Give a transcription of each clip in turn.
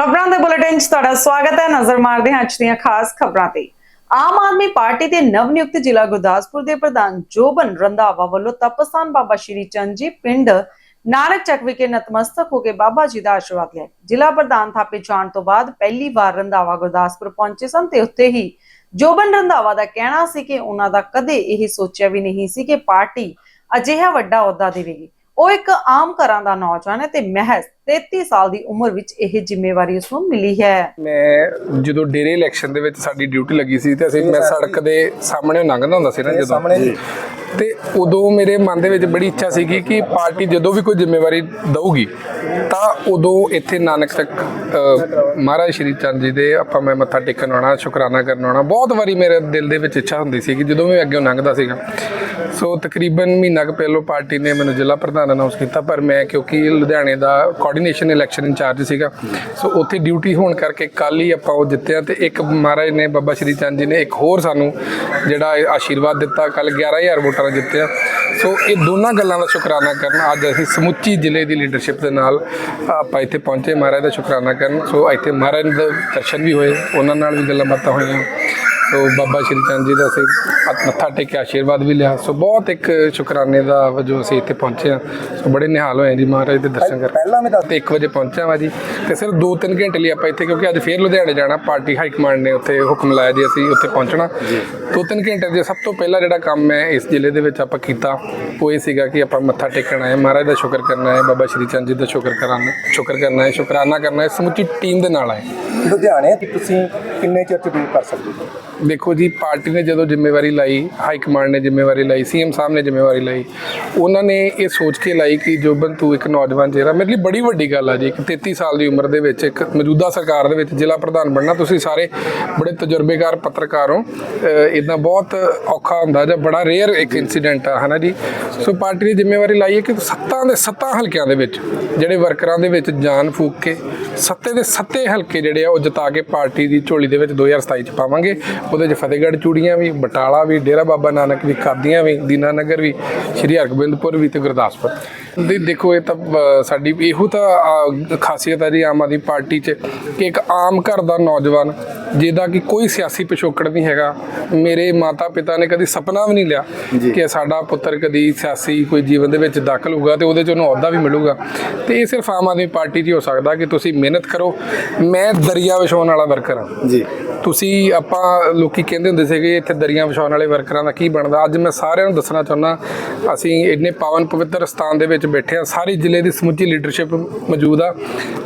ਖਬਰਾਂ ਦੇ ਬੁਲੇਟਿਨ 'ਚ ਤੁਹਾਡਾ ਸਵਾਗਤ ਹੈ। ਨਜ਼ਰ ਮਾਰਦੇ ਹਾਂ ਅੱਜ ਦੀਆਂ ਖਾਸ ਖਬਰਾਂ ਤੇ। ਆਮ ਆਦਮੀ ਪਾਰਟੀ ਦੇ ਨਵਨਿਯੁਕਤ ਜ਼ਿਲ੍ਹਾ ਗੁਰਦਾਸਪੁਰ ਦੇ ਪ੍ਰਧਾਨ ਜੋਬਨ ਰੰਧਾਵਾ ਵੱਲੋਂ ਤਪਸਥਾਨ ਬਾਬਾ ਸ਼੍ਰੀ ਚੰਦ ਜੀ ਪਿੰਡ ਨਾਨਕ ਚੱਕ ਵਿਖੇ ਨਤਮਸਤਕ ਹੋ ਕੇ ਬਾਬਾ ਜੀ ਦਾ ਆਸ਼ੀਰਵਾਦ ਲਿਆ। ਜ਼ਿਲ੍ਹਾ ਪ੍ਰਧਾਨ ਥਾਪੇ ਜਾਣ ਤੋਂ ਬਾਅਦ ਪਹਿਲੀ ਵਾਰ ਰੰਧਾਵਾ ਗੁਰਦਾਸਪੁਰ ਪਹੁੰਚੇ ਸਨ ਤੇ ਉੱਥੇ ਹੀ ਜੋਬਨ ਰੰਧਾਵਾ ਦਾ ਕਹਿਣਾ ਸੀ ਕਿ ਉਹਨਾਂ ਦਾ ਕਦੇ ਇਹ ਸੋਚਿਆ ਵੀ ਨਹੀਂ ਸੀ ਕਿ ਪਾਰਟੀ ਅਜਿਹਾ ਵੱਡਾ ਅਹੁਦਾ ਦੇਵੇਗੀ। ਉਹ ਇੱਕ ਆਮ ਘਰਾਂ ਦਾ ਨੌਜਵਾਨ ਹੈ ਤੇ ਮਹਿਜ਼ 33 ਸਾਲ ਦੀ ਉਮਰ ਵਿੱਚ ਇਹ ਜ਼ਿੰਮੇਵਾਰੀ ਉਸ ਨੂੰ ਮਿਲੀ ਹੈ। ਮੈਂ ਜਦੋਂ ਡੇਰੇ ਇਲੈਕਸ਼ਨ ਦੇ ਵਿੱਚ ਸਾਡੀ ਡਿਊਟੀ ਲੱਗੀ ਸੀ ਤੇ ਅਸੀਂ ਮੈਂ ਸੜਕ ਦੇ ਸਾਹਮਣੇ ਲੰਘਦਾ ਹੁੰਦਾ ਸੀ ਨਾ ਜਦੋਂ। ਤੇ ਉਦੋਂ ਮੇਰੇ ਮਨ ਦੇ ਵਿੱਚ ਬੜੀ ਇੱਛਾ ਸੀਗੀ ਕਿ ਪਾਰਟੀ ਜਦੋਂ ਵੀ ਕੋਈ ਜ਼ਿੰਮੇਵਾਰੀ ਦਊਗੀ ਤਾਂ ਉਦੋਂ ਇੱਥੇ ਨਾਨਕ ਤੱਕ ਮਹਾਰਾਜ ਸ਼੍ਰੀ ਚੰਦ ਜੀ ਦੇ ਆਪਾਂ ਮੈਂ ਮੱਥਾ ਟੇਕਣ ਆਉਣਾ ਸ਼ੁਕਰਾਨਾ ਕਰਨ ਆਉਣਾ ਬਹੁਤ ਵਾਰੀ ਮੇਰੇ ਦਿਲ ਦੇ ਵਿੱਚ ਇੱਛਾ ਹੁੰਦੀ ਸੀ ਕਿ ਜਦੋਂ ਮੈਂ ਅੱਗੇ ਲੰਘਦਾ ਸੀਗਾ ਸੋ ਤਕਰੀਬਨ ਮਹੀਨਾ ਕੁ ਪਹਿਲੋਂ ਪਾਰਟੀ ਨੇ ਮੈਨੂੰ ਜ਼ਿਲ੍ਹਾ ਪ੍ਰਧਾਨ ਅਨਾਉਂਸ ਕੀਤਾ, ਪਰ ਮੈਂ ਕਿਉਂਕਿ ਲੁਧਿਆਣੇ ਦਾ ਕੋਆਰਡੀਨੇਸ਼ਨ ਇਲੈਕਸ਼ਨ ਇੰਚਾਰਜ ਸੀਗਾ, ਸੋ ਉੱਥੇ ਡਿਊਟੀ ਹੋਣ ਕਰਕੇ ਕੱਲ ਹੀ ਆਪਾਂ ਉਹ ਜਿੱਤਿਆ ਤੇ ਇੱਕ ਮਹਾਰਾਜ ਨੇ, ਬਾਬਾ ਸ਼੍ਰੀ ਚੰਦ ਜੀ ਨੇ ਇੱਕ ਹੋਰ ਸਾਨੂੰ ਜਿਹੜਾ ਆਸ਼ੀਰਵਾਦ ਦਿੱਤਾ ਕੱਲ 11000 ਵੋਟਾਂ ਨਾਲ ਜਿੱਤਿਆ। ਸੋ ਇਹ ਦੋਨਾਂ ਗੱਲਾਂ ਦਾ ਸ਼ੁਕਰਾਨਾ ਕਰਨ, ਅੱਜ ਅਸੀਂ ਸਮੁੱਚੀ ਜ਼ਿਲ੍ਹੇ ਦੀ ਲੀਡਰਸ਼ਿਪ ਦੇ ਨਾਲ ਆਪਾਂ ਇੱਥੇ ਪਹੁੰਚੇ, ਮਹਾਰਾਜ ਦਾ ਸ਼ੁਕਰਾਨਾ ਕਰਨ। ਸੋ ਇੱਥੇ ਮਹਾਰਾਜ ਦੇ ਦਰਸ਼ਨ ਵੀ ਹੋਏ, ਉਹਨਾਂ ਨਾਲ ਵੀ ਗੱਲਾਂ ਬਾਤਾਂ ਹੋਈਆਂ। ਸੋ ਬਾਬਾ ਸ਼੍ਰੀ ਚੰਦ ਜੀ ਦਾ ਅਸੀਂ ਮੱਥਾ ਟੇਕ ਕੇ ਆਸ਼ੀਰਵਾਦ ਵੀ ਲਿਆ। ਸੋ ਬਹੁਤ ਇੱਕ ਸ਼ੁਕਰਾਨੇ ਦਾ ਵਜੋਂ ਅਸੀਂ ਇੱਥੇ ਪਹੁੰਚੇ ਹਾਂ। ਸੋ ਬੜੇ ਨਿਹਾਲ ਹੋਏ ਜੀ ਮਹਾਰਾਜ ਦੇ ਦਰਸ਼ਨ ਕਰਕੇ ਪਹਿਲਾਂ ਮੈਂ ਤੇ 1 ਵਜੇ ਪਹੁੰਚਿਆ ਵਾ ਜੀ। ਤੇ ਸਿਰਫ 2-3 ਘੰਟੇ ਲਈ ਆਪਾਂ ਇੱਥੇ ਕਿਉਂਕਿ ਅੱਜ ਫੇਰ ਲੁਧਿਆਣੇ ਜਾਣਾ ਪਾਰਟੀ ਹਾਈ ਕਮਾਂਡ ਨੇ ਉੱਥੇ ਹੁਕਮ ਲਾਇਆ ਜੀ ਅਸੀਂ ਉੱਥੇ ਪਹੁੰਚਣਾ। 2-3 ਘੰਟੇ ਦੇ ਸਭ ਤੋਂ ਪਹਿਲਾਂ ਜਿਹੜਾ ਕੰਮ ਹੈ ਇਸ ਜ਼ਿਲ੍ਹੇ ਦੇ ਵਿੱਚ ਆਪਾਂ ਕੀਤਾ ਉਹ ਇਹ ਸੀਗਾ ਕਿ ਆਪਾਂ ਮੱਥਾ ਟੇਕਣਾ ਹੈ। ਮਹਾਰਾਜ ਦਾ ਸ਼ੁਕਰ ਕਰਨਾ ਹੈ ਬਾਬਾ ਸ਼੍ਰੀ ਚੰਦ ਜੀ ਦਾ ਸ਼ੁਕਰ ਕਰਨਾ ਸ਼ੁਕਰ ਕਰਨਾ ਹੈ ਸ਼ੁਕਰਾਨਾ ਕਰਨਾ ਹੈ ਸਮੁੱਚੀ ਟੀਮ ਦੇ ਨਾਲ ਹੈ। ਲੁਧਿਆਣੇ ਤੁਸੀਂ ਕਿੰਨੇ ਚਿਰ ਚ ਕਰ ਸਕਦੇ ਹੋ? ਦੇਖੋ ਜੀ, ਪਾਰਟੀ ਨੇ ਜਦੋਂ ਜ਼ਿੰਮੇਵਾਰੀ ਲਾਈ, ਹਾਈ ਕਮਾਂਡ ਨੇ ਜ਼ਿੰਮੇਵਾਰੀ ਲਾਈ ਸੀਐਮ ਸਾਹਿਬ ਨੇ ਜ਼ਿੰਮੇਵਾਰੀ ਲਾਈ, ਉਹਨਾਂ ਨੇ ਇਹ ਸੋਚ ਕੇ ਲਾਈ ਕਿ ਜੋਬਨ ਤੂੰ ਇੱਕ ਨੌਜਵਾਨ ਚਿਹਰਾ, ਮੇਰੇ ਲਈ ਬੜੀ ਵੱਡੀ ਗੱਲ ਆ ਜੀ, ਇੱਕ 33 ਸਾਲ ਦੀ ਉਮਰ ਦੇ ਵਿੱਚ, ਇੱਕ ਮੌਜੂਦਾ ਸਰਕਾਰ ਦੇ ਵਿੱਚ ਜ਼ਿਲ੍ਹਾ ਪ੍ਰਧਾਨ ਬਣਨਾ, ਤੁਸੀਂ ਸਾਰੇ ਬੜੇ ਤਜਰਬੇਕਾਰ ਪੱਤਰਕਾਰ ਹੋ ਇਦਾਂ ਬਹੁਤ ਔਖਾ ਹੁੰਦਾ ਜਾਂ ਬੜਾ ਰੇਅਰ ਇੱਕ ਇਨਸੀਡੈਂਟ ਆ, ਹਨਾ ਜੀ? ਸੋ ਪਾਰਟੀ ਨੇ ਜ਼ਿੰਮੇਵਾਰੀ ਲਾਈ ਹੈ ਕਿ ਸੱਤਾਂ ਦੇ ਸੱਤਾਂ ਹਲਕਿਆਂ ਦੇ ਵਿੱਚ, ਜਿਹੜੇ ਵਰਕਰਾਂ ਦੇ ਵਿੱਚ ਜਾਨ ਫੂਕ ਕੇ, ਸੱਤੇ ਦੇ ਸੱਤੇ ਹਲਕੇ ਜਿਹੜੇ ਆ, ਉਹ ਜਿਤਾ ਕੇ ਪਾਰਟੀ ਦੀ ਝੋਲੀ ਦੇ ਵਿੱਚ 2027 ਚ ਪਾਵਾਂਗੇ। ਉਹਦੇ ਚ ਫਤਿਹਗੜ੍ਹ ਚੂੜੀਆਂ ਵੀ, ਬਟਾਲਾ ਵੀ, ਡੇਰਾ ਬਾਬਾ ਨਾਨਕ ਵੀ, ਖਾਦੀਆਂ ਵੀ ਦੀਨਾਨਗਰ ਵੀ, ਸ਼੍ਰੀ ਹਰਗੋਬਿੰਦਪੁਰ ਵੀ ਤੇ ਗੁਰਦਾਸਪੁਰ। ਦੇ ਦੇਖੋ ਇਹ ਤਾਂ ਸਾਡੀ ਇਹੋ ਤਾਂ ਖਾਸੀਅਤ ਹੈ ਜੀ ਆਮ ਆਦਮੀ ਪਾਰਟੀ 'ਚ ਕਿ ਇੱਕ ਆਮ ਘਰ ਦਾ ਨੌਜਵਾਨ ਜਿਹਦਾ ਕਿ ਕੋਈ ਸਿਆਸੀ ਪਿਛੋਕੜ ਨਹੀਂ ਹੈਗਾ ਮੇਰੇ ਮਾਤਾ ਪਿਤਾ ਨੇ ਕਦੀ ਸੁਪਨਾ ਵੀ ਨਹੀਂ ਲਿਆ ਕਿ ਸਾਡਾ ਪੁੱਤਰ ਕਦੀ ਸਿਆਸੀ ਕੋਈ ਜੀਵਨ ਦੇ ਵਿੱਚ ਦਾਖਲ ਹੋਊਗਾ ਤੇ ਉਹਦੇ 'ਚ ਉਹਨੂੰ ਅਹੁਦਾ ਵੀ ਮਿਲੂਗਾ। ਤੇ ਇਹ ਸਿਰਫ ਆਮ ਆਦਮੀ ਪਾਰਟੀ 'ਚ ਹੀ ਹੋ ਸਕਦਾ ਕਿ ਤੁਸੀਂ ਮਿਹਨਤ ਕਰੋ। ਮੈਂ ਦਰਿਆ ਵਿਛਾਉਣ ਵਾਲਾ ਵਰਕਰ ਹਾਂ। ਜੀ। ਤੁਸੀਂ ਆਪਾਂ ਲੋਕੀ ਕਹਿੰਦੇ ਹੁੰਦੇ ਸੀਗੇ ਇੱਥੇ ਦਰੀਆਂ ਵਿਛਾਉਣ ਵਾਲੇ ਵਰਕਰਾਂ ਦਾ ਕੀ ਬਣਦਾ? ਅੱਜ ਮੈਂ ਸਾਰਿਆਂ ਨੂੰ ਦੱਸਣਾ ਚਾਹੁੰਦਾ ਅਸੀਂ ਇੰਨੇ ਪਾਵਨ ਪਵਿੱਤਰ ਸਥਾਨ ਦੇ ਵਿੱਚ ਬੈਠੇ ਹਾਂ ਸਾਰੀ ਜ਼ਿਲ੍ਹੇ ਦੀ ਸਮੁੱਚੀ ਲੀਡਰਸ਼ਿਪ ਮੌਜੂਦ ਆ।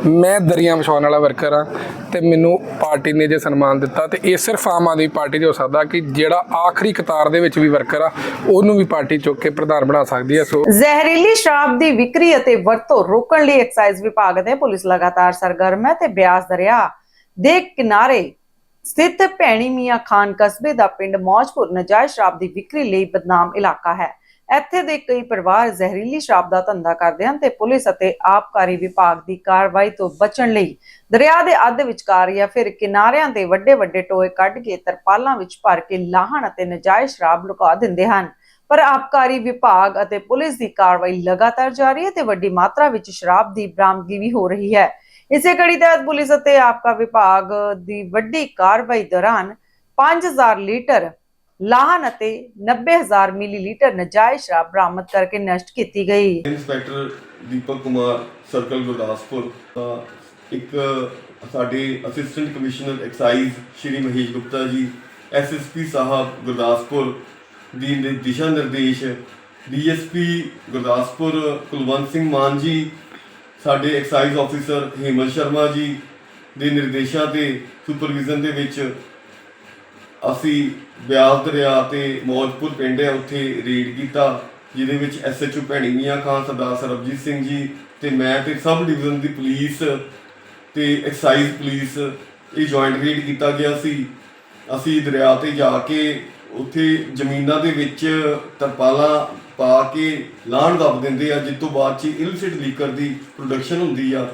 ਮੈਂ ਦਰੀਆਂ ਵਿਛਾਉਣ ਵਾਲਾ ਵਰਕਰ ਆ ਤੇ ਮੈਨੂੰ ਪਾਰਟੀ ਨੇ ਜੇ ਸਨਮਾਨ ਦਿੱਤਾ ਤੇ ਇਹ ਸਿਰਫ ਆਮ ਆਦਮੀ ਪਾਰਟੀ 'ਚ ਹੋ ਸਕਦਾ ਕਿ ਜਿਹੜਾ ਆਖਰੀ ਕਤਾਰ ਦੇ ਵਿੱਚ ਵੀ ਵਰਕਰ ਆ, ਉਹਨੂੰ ਵੀ ਪਾਰਟੀ ਚੁੱਕ ਕੇ ਪ੍ਰਧਾਨ ਬਣਾ ਸਕਦੀ ਹੈ ਸੋ ਜ਼ਹਿਰੀਲੀ ਸ਼ਰਾਬ ਦੀ ਵਿਕਰੀ ਅਤੇ ਵਰਤੋਂ ਰੋਕਣ ਲਈ ਐਕਸਾਈਜ਼ ਵਿਭਾਗ ਅਤੇ ਪੁਲਿਸ ਲਗਾਤਾਰ ਸਰਗਰਮ ਹੈ ਤੇ ਬਿਆਸ ਦਰਿਆ ਦੇ ਕਿਨਾਰੇ ਸਥਿਤ ਭੈਣੀ ਮੀਆਂ ਖਾਨ ਕਸਬੇ ਦਾ ਪਿੰਡ ਮੌਜਪੁਰ ਨਜਾਇਜ਼ ਸ਼ਰਾਬ ਦੀ ਵਿਕਰੀ ਲਈ ਬਦਨਾਮ ਇਲਾਕਾ ਹੈ। ਇੱਥੇ ਦੇ ਕਈ ਪਰਿਵਾਰ ਜ਼ਹਿਰੀਲੀ ਸ਼ਰਾਬ ਦਾ ਧੰਦਾ ਕਰਦੇ ਹਨ ਤੇ ਪੁਲਿਸ ਅਤੇ ਆਬਕਾਰੀ ਵਿਭਾਗ ਦੀ ਕਾਰਵਾਈ ਤੋਂ ਬਚਣ ਲਈ ਦਰਿਆ ਦੇ ਅੱਧ ਵਿਚਕਾਰ ਜਾਂ ਫਿਰ ਕਿਨਾਰਿਆਂ ਤੇ ਵੱਡੇ ਵੱਡੇ ਟੋਏ ਕੱਢ ਕੇ ਤਰਪਾਲਾਂ ਵਿੱਚ ਭਰ ਕੇ ਲਾਹਣ ਅਤੇ ਨਜਾਇਜ਼ ਸ਼ਰਾਬ ਲੁਕਾ ਦਿੰਦੇ ਹਨ। ਪਰ ਆਬਕਾਰੀ ਵਿਭਾਗ ਅਤੇ ਪੁਲਿਸ ਦੀ ਕਾਰਵਾਈ ਲਗਾਤਾਰ ਜਾਰੀ ਹੈ ਤੇ ਵੱਡੀ ਮਾਤਰਾ ਵਿੱਚ ਸ਼ਰਾਬ ਦੀ ਬਰਾਮਦਗੀ ਵੀ ਹੋ ਰਹੀ ਹੈ। ਇਸੇ ਕੜੀ ਤਹਿਤ ਪੁਲਿਸ ਅਤੇ ਆਪਕਾ ਵਿਭਾਗ ਦੀ ਵੱਡੀ ਕਾਰਵਾਈ ਦੌਰਾਨ 5000 ਲੀਟਰ ਲਾਹਨ ਅਤੇ 90000 ਮਿਲੀਲੀਟਰ ਨਜਾਇਜ਼ ਸ਼ਰਾਬ ਬਰਾਮਦ ਕਰਕੇ ਨਸ਼ਟ ਕੀਤੀ ਗਈ। ਇੰਸਪੈਕਟਰ ਦੀਪਕ ਕੁਮਾਰ ਸਰਕਲ ਗੁਰਦਾਸਪੁਰ ਅ, ਇੱਕ ਸਾਡੇ assistant commissioner excise Shri Mahesh Gupta ji SSP ਸਾਹਿਬ ਗੁਰਦਾਸਪੁਰ ਦੀ ਦਿਸ਼ਾ ਨਿਰਦੇਸ਼ ਡੀਐਸਪੀ ਗੁਰਦਾਸਪੁਰ ਕੁਲਵੰਤ ਸਿੰਘ ਮਾਨ ਜੀ ਸਾਡੇ ਐਕਸਾਈਜ਼ ਆਫੀਸਰ ਹੇਮੰਤ ਸ਼ਰਮਾ ਜੀ ਦੇ ਨਿਰਦੇਸ਼ਾਂ ਤੇ ਸੁਪਰਵਿਜ਼ਨ ਦੇ ਵਿੱਚ ਅਸੀਂ ਬਿਆਸ ਦਰਿਆ ਤੇ ਮੌਜਪੁਰ ਪਿੰਡ ਹੈ ਉੱਥੇ ਰੇਡ ਕੀਤਾ, ਜਿਹਦੇ ਵਿੱਚ ਐਸਐਚਓ ਭੈਣੀ ਮੀਆਂ ਖਾਨ, ਸਰਦਾਰ ਸਰਬਜੀਤ ਸਿੰਘ ਜੀ ਤੇ ਮੈਂ ਤੇ ਸਬ ਡਿਵੀਜ਼ਨ ਦੀ ਪੁਲਿਸ ਤੇ ਐਕਸਾਈਜ਼ ਪੁਲਿਸ ਇਹ ਜੁਆਇੰਟ ਰੇਡ ਕੀਤਾ ਗਿਆ ਸੀ। ਅਸੀਂ ਦਰਿਆ ਤੇ ਜਾ ਕੇ ਉੱਥੇ ਜ਼ਮੀਨਾਂ ਦੇ ਵਿੱਚ ਤਰਪਾਲਾਂ ਪਾ ਕੇ ਲਾਹਣ ਦੱਬ ਦਿੰਦੇ ਆ ਜਿਸ ਤੋਂ ਬਾਅਦ ਚ ਇਲਸਿਟ ਲੀਕਰ ਦੀ ਪ੍ਰੋਡਕਸ਼ਨ ਹੁੰਦੀ ਆ।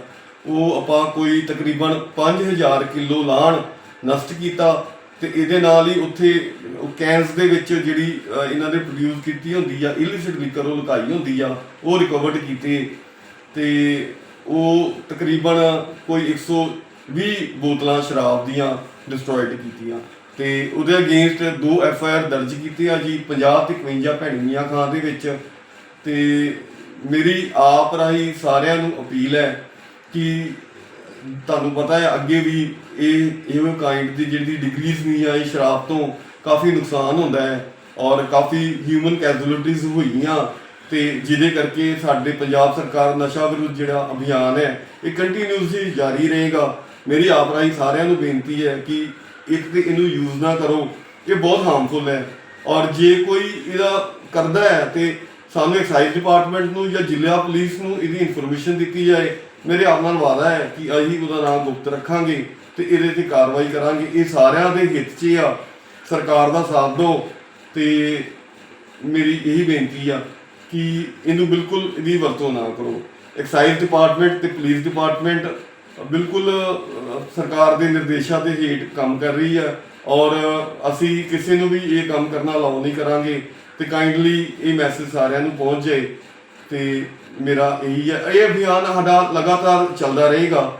ਉਹ ਆਪਾਂ ਕੋਈ ਤਕਰੀਬਨ 5000 ਕਿਲੋ ਲਾਣ ਨਸ਼ਟ ਕੀਤਾ ਤੇ ਇਹਦੇ ਨਾਲ ਹੀ ਉੱਥੇ ਕੈਂਸ ਦੇ ਵਿੱਚ ਜਿਹੜੀ ਇਹਨਾਂ ਨੇ ਪ੍ਰੋਡਿਊਸ ਕੀਤੀ ਹੁੰਦੀ ਆ ਇਲਿਸਿਟ ਲਿਕਰ ਉਹ ਲੁਕਾਈ ਹੁੰਦੀ ਆ, ਉਹ ਰਿਕਵਰਡ ਕੀਤੇ। ਤੇ ਉਹ ਤਕਰੀਬਨ ਕੋਈ 100 20 ਬੋਤਲਾਂ ਸ਼ਰਾਬ ਦੀਆਂ ਡਿਸਟਰੋਇਡ ਕੀਤੀਆਂ। ਤੇ ਉਹਦੇ ਅਗੇਂਸਟ ਦੋ ਐਫ ਆਈ ਆਰ ਦਰਜ ਕੀਤੀ ਆ ਜੀ 50 ਤੇ 51 ਭੈਣੀਆਂ ਖਾਂ ਦੇ ਵਿੱਚ। ਤੇ ਮੇਰੀ ਆਪ ਰਾਹੀਂ ਸਾਰਿਆਂ ਨੂੰ ਅਪੀਲ ਹੈ ਕਿ ਤੁਹਾਨੂੰ ਪਤਾ ਹੈ, ਅੱਗੇ ਵੀ ਇਹ, ਇਹੋ ਕਾਈਂਡ ਦੀ ਜਿਹੜੀ ਡਿਗਰੀਜ਼ ਨਹੀਂ ਆਈ ਸ਼ਰਾਬ ਤੋਂ ਕਾਫੀ ਨੁਕਸਾਨ ਹੁੰਦਾ ਹੈ ਔਰ ਕਾਫੀ ਹਿਊਮਨ ਕੈਜ਼ੁਅਲਟੀਜ਼ ਹੋਈਆਂ ਤੇ ਜਿਹਦੇ ਕਰਕੇ ਸਾਡੇ ਪੰਜਾਬ ਸਰਕਾਰ ਨਸ਼ਾ ਵਿਰੁੱਧ ਜਿਹੜਾ ਅਭਿਆਨ ਹੈ, ਇਹ ਕੰਟੀਨਿਊਸਲੀ ਜਾਰੀ ਰਹੇਗਾ। ਮੇਰੀ ਆਪ ਰਾਹੀਂ ਸਾਰਿਆਂ ਨੂੰ ਬੇਨਤੀ ਹੈ ਕਿ ਇੱਕ ਤੇ ਇਹਨੂੰ ਯੂਜ਼ ਨਾ ਕਰੋ, ਇਹ ਬਹੁਤ ਹਾਰਮਫੁਲ ਹੈ ਔਰ ਜੇ ਕੋਈ ਇਹਦਾ ਕਰਦਾ ਹੈ ਤੇ ਸਾਨੂੰ ਐਕਸਾਈਜ਼ ਡਿਪਾਰਟਮੈਂਟ ਨੂੰ ਜਾਂ ਜ਼ਿਲ੍ਹਾ ਪੁਲਿਸ ਨੂੰ ਇਹਦੀ ਇਨਫੋਰਮੇਸ਼ਨ ਦਿੱਤੀ ਜਾਏ ਮੇਰੇ ਆਪ ਨਾਲ ਵਾਅਦਾ ਹੈ ਕਿ ਅਸੀਂ ਉਹਦਾ ਨਾਮ ਗੁਪਤ ਰੱਖਾਂਗੇ ਤੇ ਇਹਦੇ ਤੇ ਕਾਰਵਾਈ ਕਰਾਂਗੇ। ਇਹ ਸਾਰਿਆਂ ਦੇ ਹਿੱਤ 'ਚ ਆ। ਸਰਕਾਰ ਦਾ ਸਾਥ ਦਿਓ ਤੇ ਮੇਰੀ ਇਹੀ ਬੇਨਤੀ ਆ ਕਿ ਇਹਨੂੰ ਬਿਲਕੁਲ ਇਹਦੀ ਵਰਤੋਂ ਨਾ ਕਰੋ। ਐਕਸਾਈਜ਼ ਡਿਪਾਰਟਮੈਂਟ ਤੇ ਪੁਲਿਸ ਡਿਪਾਰਟਮੈਂਟ ਬਿਲਕੁਲ ਸਰਕਾਰ ਦੇ ਨਿਰਦੇਸ਼ਾਂ ਦੇ ਹੇਠ ਕੰਮ ਕਰ ਰਹੀ ਆ ਔਰ ਅਸੀਂ ਕਿਸੇ ਨੂੰ ਵੀ ਇਹ ਕੰਮ ਕਰਨਾ ਅਲਾਉ ਨਹੀਂ ਕਰਾਂਗੇ ਤੇ ਕਾਈਂਡਲੀ ਇਹ ਮੈਸੇਜ ਸਾਰਿਆਂ ਨੂੰ ਪਹੁੰਚ ਜਾਏ ਤੇ ਮੇਰਾ ਇਹੀ ਹੈ। ਇਹ ਅਭਿਆਨ ਸਾਡਾ ਲਗਾਤਾਰ ਚੱਲਦਾ ਰਹੇਗਾ,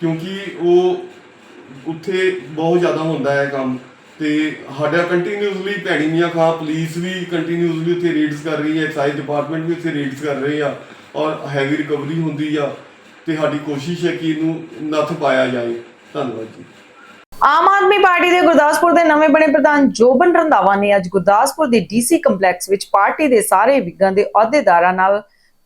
ਕਿਉਂਕਿ ਉਹ ਉੱਥੇ ਬਹੁਤ ਜ਼ਿਆਦਾ ਹੁੰਦਾ ਹੈ ਕੰਮ। ਤੇ ਸਾਡਾ ਕੰਟੀਨਿਊਸਲੀ ਭੈਣੀ ਮੀਆਂ ਖਾਂ ਪੁਲਿਸ ਵੀ ਕੰਟੀਨਿਊਸਲੀ ਉੱਥੇ ਰੇਡਸ ਕਰ ਰਹੀ ਹੈ, ਐਕਸਾਈਜ਼ ਡਿਪਾਰਟਮੈਂਟ ਵੀ ਉੱਥੇ ਰੇਡਸ ਕਰ ਰਹੇ ਆ ਔਰ ਹੈਵੀ ਰਿਕਵਰੀ ਹੁੰਦੀ ਆ। ਤੇ ਸਾਡੀ ਕੋਸ਼ਿਸ਼ ਹੈ ਕਿ ਇਹਨੂੰ ਨੱਥ ਪਾਇਆ ਜਾਏ। ਧੰਨਵਾਦ ਜੀ। ਆਮ ਆਦਮੀ ਪਾਰਟੀ ਦੇ ਗੁਰਦਾਸਪੁਰ ਦੇ ਨਵੇਂ ਬਣੇ ਪ੍ਰਧਾਨ ਜੋਬਨ ਰੰਧਾਵਾ ਨੇ ਅੱਜ ਗੁਰਦਾਸਪੁਰ ਦੇ ਡੀਸੀ ਕੰਪਲੈਕਸ ਵਿੱਚ ਪਾਰਟੀ ਦੇ ਸਾਰੇ ਵਿੰਗਾਂ ਦੇ ਅਹੁਦੇਦਾਰਾਂ ਨਾਲ